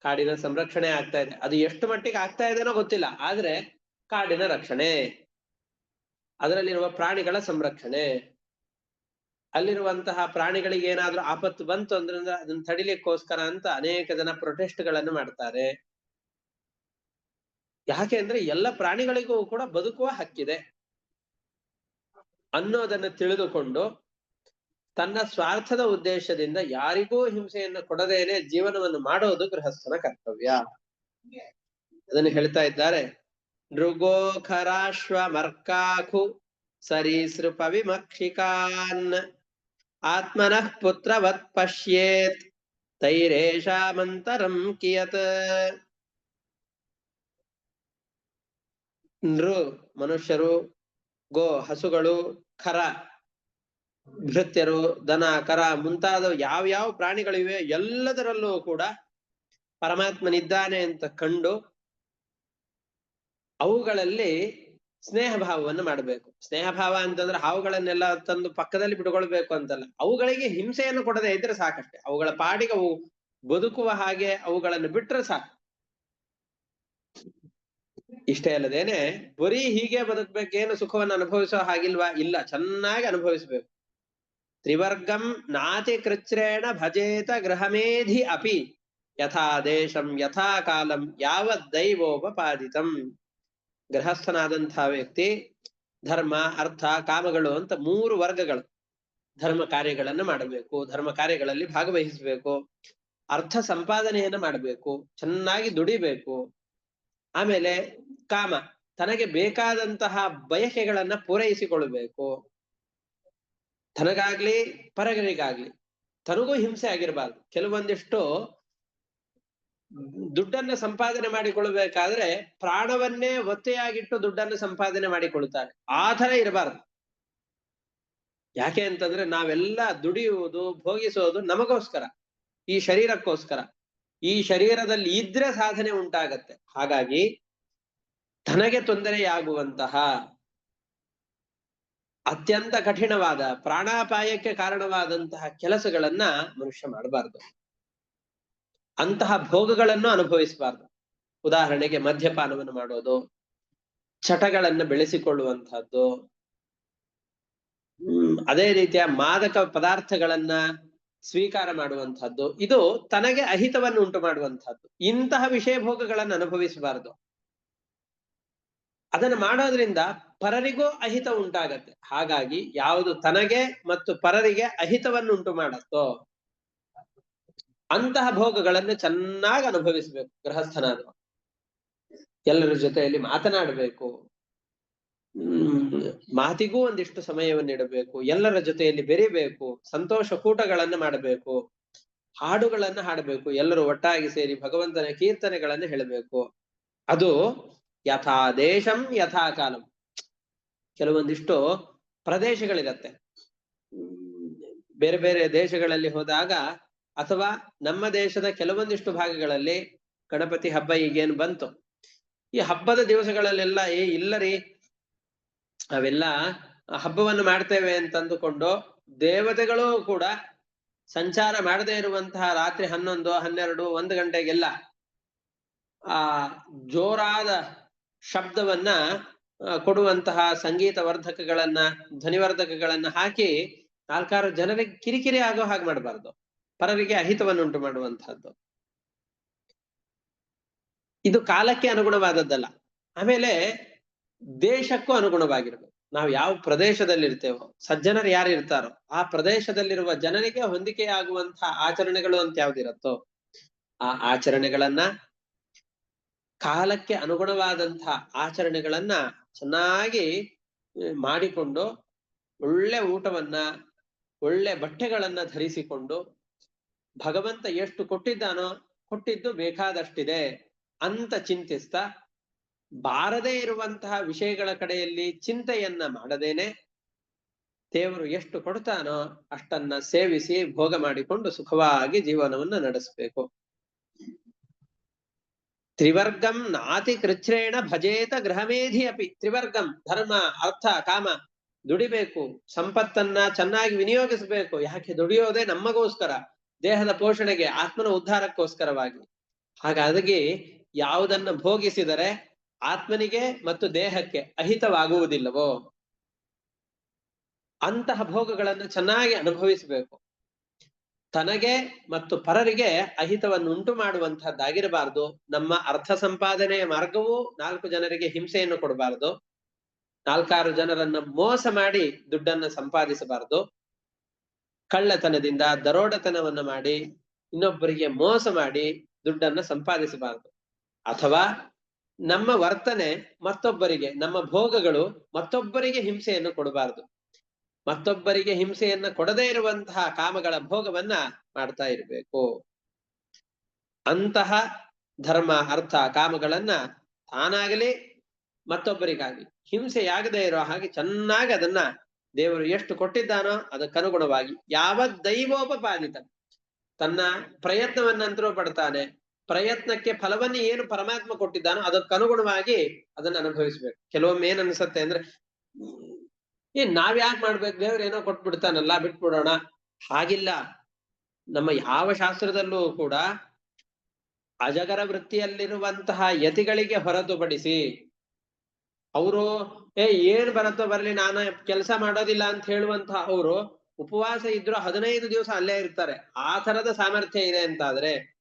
S1: ಕಾಡಿನ ಸಂರಕ್ಷಣೆ ಆಗ್ತಾ ಇದೆ. ಅದು ಎಷ್ಟು ಮಟ್ಟಿಗೆ ಆಗ್ತಾ ಇದೆನೋ ಗೊತ್ತಿಲ್ಲ. ಆದ್ರೆ ಕಾಡಿನ ರಕ್ಷಣೆ, ಅದರಲ್ಲಿರುವ ಪ್ರಾಣಿಗಳ ಸಂರಕ್ಷಣೆ ಅಲ್ಲಿರುವಂತಹ ಪ್ರಾಣಿಗಳಿಗೆ ಏನಾದ್ರೂ ಆಪತ್ತು ಬಂತು ಅಂದ್ರೆ ಅದನ್ನ ತಡಿಲಿಕ್ಕೋಸ್ಕರ ಅಂತ ಅನೇಕ ಜನ ಪ್ರೊಟೆಸ್ಟ್ಗಳನ್ನು ಮಾಡ್ತಾರೆ. ಯಾಕೆ ಅಂದ್ರೆ ಎಲ್ಲ ಪ್ರಾಣಿಗಳಿಗೂ ಕೂಡ ಬದುಕುವ ಹಕ್ಕಿದೆ. ಅನ್ನೋದನ್ನ ತಿಳಿದುಕೊಂಡು ತನ್ನ ಸ್ವಾರ್ಥದ ಉದ್ದೇಶದಿಂದ ಯಾರಿಗೂ ಹಿಂಸೆಯನ್ನು ಕೊಡದೇನೆ ಜೀವನವನ್ನು ಮಾಡೋದು ಗೃಹಸ್ಥನ ಕರ್ತವ್ಯ. ಅದನ್ನು ಹೇಳ್ತಾ ಇದ್ದಾರೆ. ಮರ್ಕಾಖು ಸರೀಸೃಪ ವಿಮಕ್ಷಿಕಾನ್ ಆತ್ಮನಃ ಪುತ್ರವತ್ ಪಶ್ಯೇತ್ ತೈರೇಷಾಮಂತರಂ ಕಿಯತ್ ನೃ ಮನುಷ್ಯರು ಗೋ ಹಸುಗಳು ಖರ ಭೃತ್ಯರು ದನ ಕರ ಮುಂತಾದ ಯಾವ ಪ್ರಾಣಿಗಳಿವೆ ಎಲ್ಲದರಲ್ಲೂ ಕೂಡ ಪರಮಾತ್ಮನಿದ್ದಾನೆ ಅಂತ ಕಂಡು ಅವುಗಳಲ್ಲಿ ಸ್ನೇಹ ಭಾವವನ್ನು ಮಾಡಬೇಕು. ಸ್ನೇಹ ಭಾವ ಅಂತಂದ್ರೆ ಹಾವುಗಳನ್ನೆಲ್ಲ ತಂದು ಪಕ್ಕದಲ್ಲಿ ಬಿಟ್ಕೊಳ್ಬೇಕು ಅಂತಲ್ಲ. ಅವುಗಳಿಗೆ ಹಿಂಸೆಯನ್ನು ಕೊಡದೆ ಇದ್ರೆ ಸಾಕಷ್ಟೆ. ಅವುಗಳ ಪಾಡಿಗೆ ಅವು ಬದುಕುವ ಹಾಗೆ ಅವುಗಳನ್ನು ಬಿಟ್ರೆ ಸಾಕು. ಇಷ್ಟೇ ಅಲ್ಲದೇನೆ ಬರೀ ಹೀಗೆ ಬದುಕ್ಬೇಕೇನು ಸುಖವನ್ನು ಅನುಭವಿಸೋ ಹಾಗಿಲ್ವಾ? ಇಲ್ಲ, ಚೆನ್ನಾಗಿ ಅನುಭವಿಸ್ಬೇಕು. ತ್ರಿವರ್ಗಂ ನಾತಿ ಕೃಚ್ರೇಣ ಭಜೇತ ಗೃಹಮೇಧಿ ಅಪಿ. ಯಥಾ ದೇಶಂ ಯಥಾ ಕಾಲಂ ಯಾವ ದೈವೋಪಪಾದಿತಂ. ಗೃಹಸ್ಥನಾದಂತಹ ವ್ಯಕ್ತಿ ಧರ್ಮ, ಅರ್ಥ, ಕಾಮಗಳು ಅಂತ ಮೂರು ವರ್ಗಗಳು ಧರ್ಮ ಕಾರ್ಯಗಳನ್ನು ಮಾಡಬೇಕು. ಧರ್ಮ ಕಾರ್ಯಗಳಲ್ಲಿ ಭಾಗವಹಿಸಬೇಕು. ಅರ್ಥ ಸಂಪಾದನೆಯನ್ನ ಮಾಡಬೇಕು. ಚೆನ್ನಾಗಿ ದುಡಿಬೇಕು. ಆಮೇಲೆ ಕಾಮ, ತನಗೆ ಬೇಕಾದಂತಹ ಬಯಕೆಗಳನ್ನ ಪೂರೈಸಿಕೊಳ್ಬೇಕು. ತನಗಾಗ್ಲಿ, ಪರಗರಿಗಾಗ್ಲಿ, ತನಗೂ ಹಿಂಸೆ ಆಗಿರಬಾರ್ದು. ಕೆಲವೊಂದಿಷ್ಟು ದುಡ್ಡನ್ನ ಸಂಪಾದನೆ ಮಾಡಿಕೊಳ್ಬೇಕಾದ್ರೆ ಪ್ರಾಣವನ್ನೇ ಒತ್ತೆಯಾಗಿಟ್ಟು ದುಡ್ಡನ್ನು ಸಂಪಾದನೆ ಮಾಡಿಕೊಳ್ಳುತ್ತಾರೆ ಆ ತರ ಇರಬಾರ್ದು. ಯಾಕೆ ಅಂತಂದ್ರೆ ನಾವೆಲ್ಲ ದುಡಿಯುವುದು ಭೋಗಿಸುವುದು ನಮಗೋಸ್ಕರ. ಈ ಶರೀರಕ್ಕೋಸ್ಕರ. ಈ ಶರೀರದಲ್ಲಿ ಇದ್ರೆ ಸಾಧನೆ ಉಂಟಾಗತ್ತೆ. ಹಾಗಾಗಿ ತನಗೆ ತೊಂದರೆಯಾಗುವಂತಹ ಅತ್ಯಂತ ಕಠಿಣವಾದ ಪ್ರಾಣಾಪಾಯಕ್ಕೆ ಕಾರಣವಾದಂತಹ ಕೆಲಸಗಳನ್ನ ಮನುಷ್ಯ ಮಾಡಬಾರ್ದು. ಅಂತಹ ಭೋಗಗಳನ್ನು ಅನುಭವಿಸಬಾರ್ದು. ಉದಾಹರಣೆಗೆ ಮದ್ಯಪಾನವನ್ನು ಮಾಡೋದು, ಚಟಗಳನ್ನು ಬೆಳೆಸಿಕೊಳ್ಳುವಂತಹದ್ದು ಅದೇ ರೀತಿಯ ಮಾದಕ ಪದಾರ್ಥಗಳನ್ನ ಸ್ವೀಕಾರ ಮಾಡುವಂತಹದ್ದು ಇದು ತನಗೆ ಅಹಿತವನ್ನು ಉಂಟು ಮಾಡುವಂತಹದ್ದು ಇಂತಹ ವಿಷಯ ಭೋಗಗಳನ್ನು ಅನುಭವಿಸಬಾರದು. ಅದನ್ನು ಮಾಡೋದ್ರಿಂದ ಪರರಿಗೂ ಅಹಿತ ಉಂಟಾಗತ್ತೆ. ಹಾಗಾಗಿ ಯಾವುದು ತನಗೆ ಮತ್ತು ಪರರಿಗೆ ಅಹಿತವನ್ನು ಉಂಟು ಮಾಡತ್ತೋ ಅಂತಹ ಭೋಗಗಳನ್ನು ಚೆನ್ನಾಗಿ ಅನುಭವಿಸಬೇಕು ಗೃಹಸ್ಥನಾದ ಎಲ್ಲರ ಜೊತೆಯಲ್ಲಿ ಮಾತನಾಡಬೇಕು. ಮಾತಿಗೂ ಒಂದಿಷ್ಟು ಸಮಯವನ್ನು ಇಡಬೇಕು ಎಲ್ಲರ ಜೊತೆಯಲ್ಲಿ ಬೆರಿಬೇಕು. ಸಂತೋಷ ಕೂಟಗಳನ್ನು ಮಾಡಬೇಕು. ಹಾಡುಗಳನ್ನ ಹಾಡಬೇಕು. ಎಲ್ಲರೂ ಒಟ್ಟಾಗಿ ಸೇರಿ ಭಗವಂತನ ಕೀರ್ತನೆಗಳನ್ನ ಹೇಳಬೇಕು. ಅದು ಯಥಾ ದೇಶಂ ಯಥಾ ಕಾಲಂ. ಕೆಲವೊಂದಿಷ್ಟು ಪ್ರದೇಶಗಳಿರತ್ತೆ. ಬೇರೆ ಬೇರೆ ದೇಶಗಳಲ್ಲಿ ಹೋದಾಗ ಅಥವಾ ನಮ್ಮ ದೇಶದ ಕೆಲವೊಂದಿಷ್ಟು ಭಾಗಗಳಲ್ಲಿ ಗಣಪತಿ ಹಬ್ಬ ಈಗೇನು ಬಂತು. ಈ ಹಬ್ಬದ ದಿವಸಗಳಲ್ಲೆಲ್ಲ ಏ ಇಲ್ಲ ರೀ ಅವೆಲ್ಲ ಹಬ್ಬವನ್ನು ಮಾಡ್ತೇವೆ ಅಂತಂದುಕೊಂಡು ದೇವತೆಗಳು ಕೂಡ ಸಂಚಾರ ಮಾಡದೇ ಇರುವಂತಹ ರಾತ್ರಿ ಹನ್ನೊಂದು, ಹನ್ನೆರಡು, ಒಂದು ಗಂಟೆಗೆಲ್ಲ ಆ ಜೋರಾದ ಶಬ್ದವನ್ನ ಕೊಡುವಂತಹ ಸಂಗೀತ ವರ್ಧಕಗಳನ್ನ, ಧ್ವನಿವರ್ಧಕಗಳನ್ನ ಹಾಕಿ ನಾಲ್ಕಾರು ಜನರಿಗೆ ಕಿರಿಕಿರಿ ಆಗೋ ಹಾಗೆ ಮಾಡಬಾರ್ದು. ಪರರಿಗೆ ಅಹಿತವನ್ನುಂಟು ಮಾಡುವಂತಹದ್ದು ಇದು ಕಾಲಕ್ಕೆ ಅನುಗುಣವಾದದ್ದಲ್ಲ. ಆಮೇಲೆ ದೇಶಕ್ಕೂ ಅನುಗುಣವಾಗಿರ್ಬೇಕು. ನಾವು ಯಾವ ಪ್ರದೇಶದಲ್ಲಿ ಇರ್ತೇವೋ ಸಜ್ಜನರು ಯಾರು ಇರ್ತಾರೋ ಆ ಪ್ರದೇಶದಲ್ಲಿರುವ ಜನರಿಗೆ ಹೊಂದಿಕೆಯಾಗುವಂತಹ ಆಚರಣೆಗಳು ಅಂತ ಯಾವ್ದಿರತ್ತೋ, ಆ ಆಚರಣೆಗಳನ್ನ, ಕಾಲಕ್ಕೆ ಅನುಗುಣವಾದಂತಹ ಆಚರಣೆಗಳನ್ನ ಚೆನ್ನಾಗಿ ಮಾಡಿಕೊಂಡು, ಒಳ್ಳೆ ಊಟವನ್ನ, ಒಳ್ಳೆ ಬಟ್ಟೆಗಳನ್ನ ಧರಿಸಿಕೊಂಡು ಭಗವಂತ ಎಷ್ಟು ಕೊಟ್ಟಿದ್ದಾನೋ ಕೊಟ್ಟಿದ್ದು ಬೇಕಾದಷ್ಟಿದೆ ಅಂತ ಚಿಂತಿಸ್ತಾ ಬಾರದೇ ಇರುವಂತಹ ವಿಷಯಗಳ ಕಡೆಯಲ್ಲಿ ಚಿಂತೆಯನ್ನ ಮಾಡದೇನೆ ದೇವರು ಎಷ್ಟು ಕೊಡ್ತಾನೋ ಅಷ್ಟನ್ನ ಸೇವಿಸಿ ಭೋಗ ಮಾಡಿಕೊಂಡು ಸುಖವಾಗಿ ಜೀವನವನ್ನ ನಡೆಸಬೇಕು. ತ್ರಿವರ್ಗಂ ನಾತಿ ಕೃಚ್ಛ್ರೇಣ ಭಜೇತ ಗೃಹಮೇಧಿ ಅಪಿ. ತ್ರಿವರ್ಗಂ ಧರ್ಮ, ಅರ್ಥ, ಕಾಮ ದುಡಿಬೇಕು. ಸಂಪತ್ತನ್ನ ಚೆನ್ನಾಗಿ ವಿನಿಯೋಗಿಸಬೇಕು. ಯಾಕೆ ದುಡಿಯೋದೇ ನಮಗೋಸ್ಕರ. ದೇಹದ ಪೋಷಣೆಗೆ ಆತ್ಮನ ಉದ್ಧಾರಕ್ಕೋಸ್ಕರವಾಗಿ. ಹಾಗಾಗಿ ಯಾವುದನ್ನ ಭೋಗಿಸಿದರೆ ಆತ್ಮನಿಗೆ ಮತ್ತು ದೇಹಕ್ಕೆ ಅಹಿತವಾಗುವುದಿಲ್ಲವೋ? ಅಂತಹ ಭೋಗಗಳನ್ನು ಚೆನ್ನಾಗಿ ಅನುಭವಿಸಬೇಕು. ತನಗೆ ಮತ್ತು ಪರರಿಗೆ ಅಹಿತವನ್ನು ಉಂಟು ಮಾಡುವಂತಹದ್ದಾಗಿರಬಾರದು ನಮ್ಮ ಅರ್ಥ ಸಂಪಾದನೆಯ ಮಾರ್ಗವೂ ನಾಲ್ಕು ಜನರಿಗೆ ಹಿಂಸೆಯನ್ನು ಕೊಡಬಾರದು. ನಾಲ್ಕಾರು ಜನರನ್ನ ಮೋಸ ಮಾಡಿ ದುಡ್ಡನ್ನ ಸಂಪಾದಿಸಬಾರದು. ಕಳ್ಳತನದಿಂದ ದರೋಡತನವನ್ನ ಮಾಡಿ, ಇನ್ನೊಬ್ಬರಿಗೆ ಮೋಸ ಮಾಡಿ ದುಡ್ಡನ್ನ ಸಂಪಾದಿಸಬಾರದು. ಅಥವಾ ನಮ್ಮ ವರ್ತನೆ ಮತ್ತೊಬ್ಬರಿಗೆ, ನಮ್ಮ ಭೋಗಗಳು ಮತ್ತೊಬ್ಬರಿಗೆ ಹಿಂಸೆಯನ್ನು ಕೊಡಬಾರದು. ಮತ್ತೊಬ್ಬರಿಗೆ ಹಿಂಸೆಯನ್ನ ಕೊಡದೇ ಇರುವಂತಹ ಕಾಮಗಳ ಭೋಗವನ್ನ ಮಾಡ್ತಾ ಇರಬೇಕು. ಅಂತಹ ಧರ್ಮ, ಅರ್ಥ, ಕಾಮಗಳನ್ನ ತಾನಾಗಲಿ ಮತ್ತೊಬ್ಬರಿಗಾಗಿ, ಹಿಂಸೆಯಾಗದೇ ಇರೋ ಹಾಗೆ ಚೆನ್ನಾಗಿ ಅದನ್ನ ದೇವರು ಎಷ್ಟು ಕೊಟ್ಟಿದ್ದಾನೋ ಅದಕ್ಕನುಗುಣವಾಗಿ ಯಾವ ದೈವೋಪಪಾದಿತ, ತನ್ನ ಪ್ರಯತ್ನವನ್ನಂತರೂ ಪಡ್ತಾನೆ ಪ್ರಯತ್ನಕ್ಕೆ ಫಲವನ್ನು ಏನು ಪರಮಾತ್ಮ ಕೊಟ್ಟಿದ್ದಾನೋ ಅದಕ್ಕನುಗುಣವಾಗಿ ಅದನ್ನ ಅನುಭವಿಸ್ಬೇಕು. ಕೆಲವೊಮ್ಮೆ ಏನ್ ಅನ್ಸುತ್ತೆ ಅಂದ್ರೆ ಏನ್ ನಾವ್ ಯಾಕೆ ಮಾಡ್ಬೇಕು, ದೇವ್ರು ಏನೋ ಕೊಟ್ಬಿಡ್ತಾನಲ್ಲ, ಬಿಟ್ಬಿಡೋಣ. ಹಾಗಿಲ್ಲ. ನಮ್ಮ ಯಾವ ಶಾಸ್ತ್ರದಲ್ಲೂ ಕೂಡ ಅಜಗರ ವೃತ್ತಿಯಲ್ಲಿರುವಂತಹ ಯತಿಗಳಿಗೆ ಹೊರತುಪಡಿಸಿ ಅವರು, ಏ, ಏನ್ ಬರತ್ತೋ ಬರ್ಲಿ, ನಾನು ಕೆಲಸ ಮಾಡೋದಿಲ್ಲ ಅಂತ ಹೇಳುವಂತ ಅವರು ಉಪವಾಸ ಇದ್ರು ಹದಿನೈದು ದಿವಸ ಅಲ್ಲೇ ಇರ್ತಾರೆ. ಆ ತರದ ಸಾಮರ್ಥ್ಯ ಇದೆ ಅಂತಾದ್ರೆ,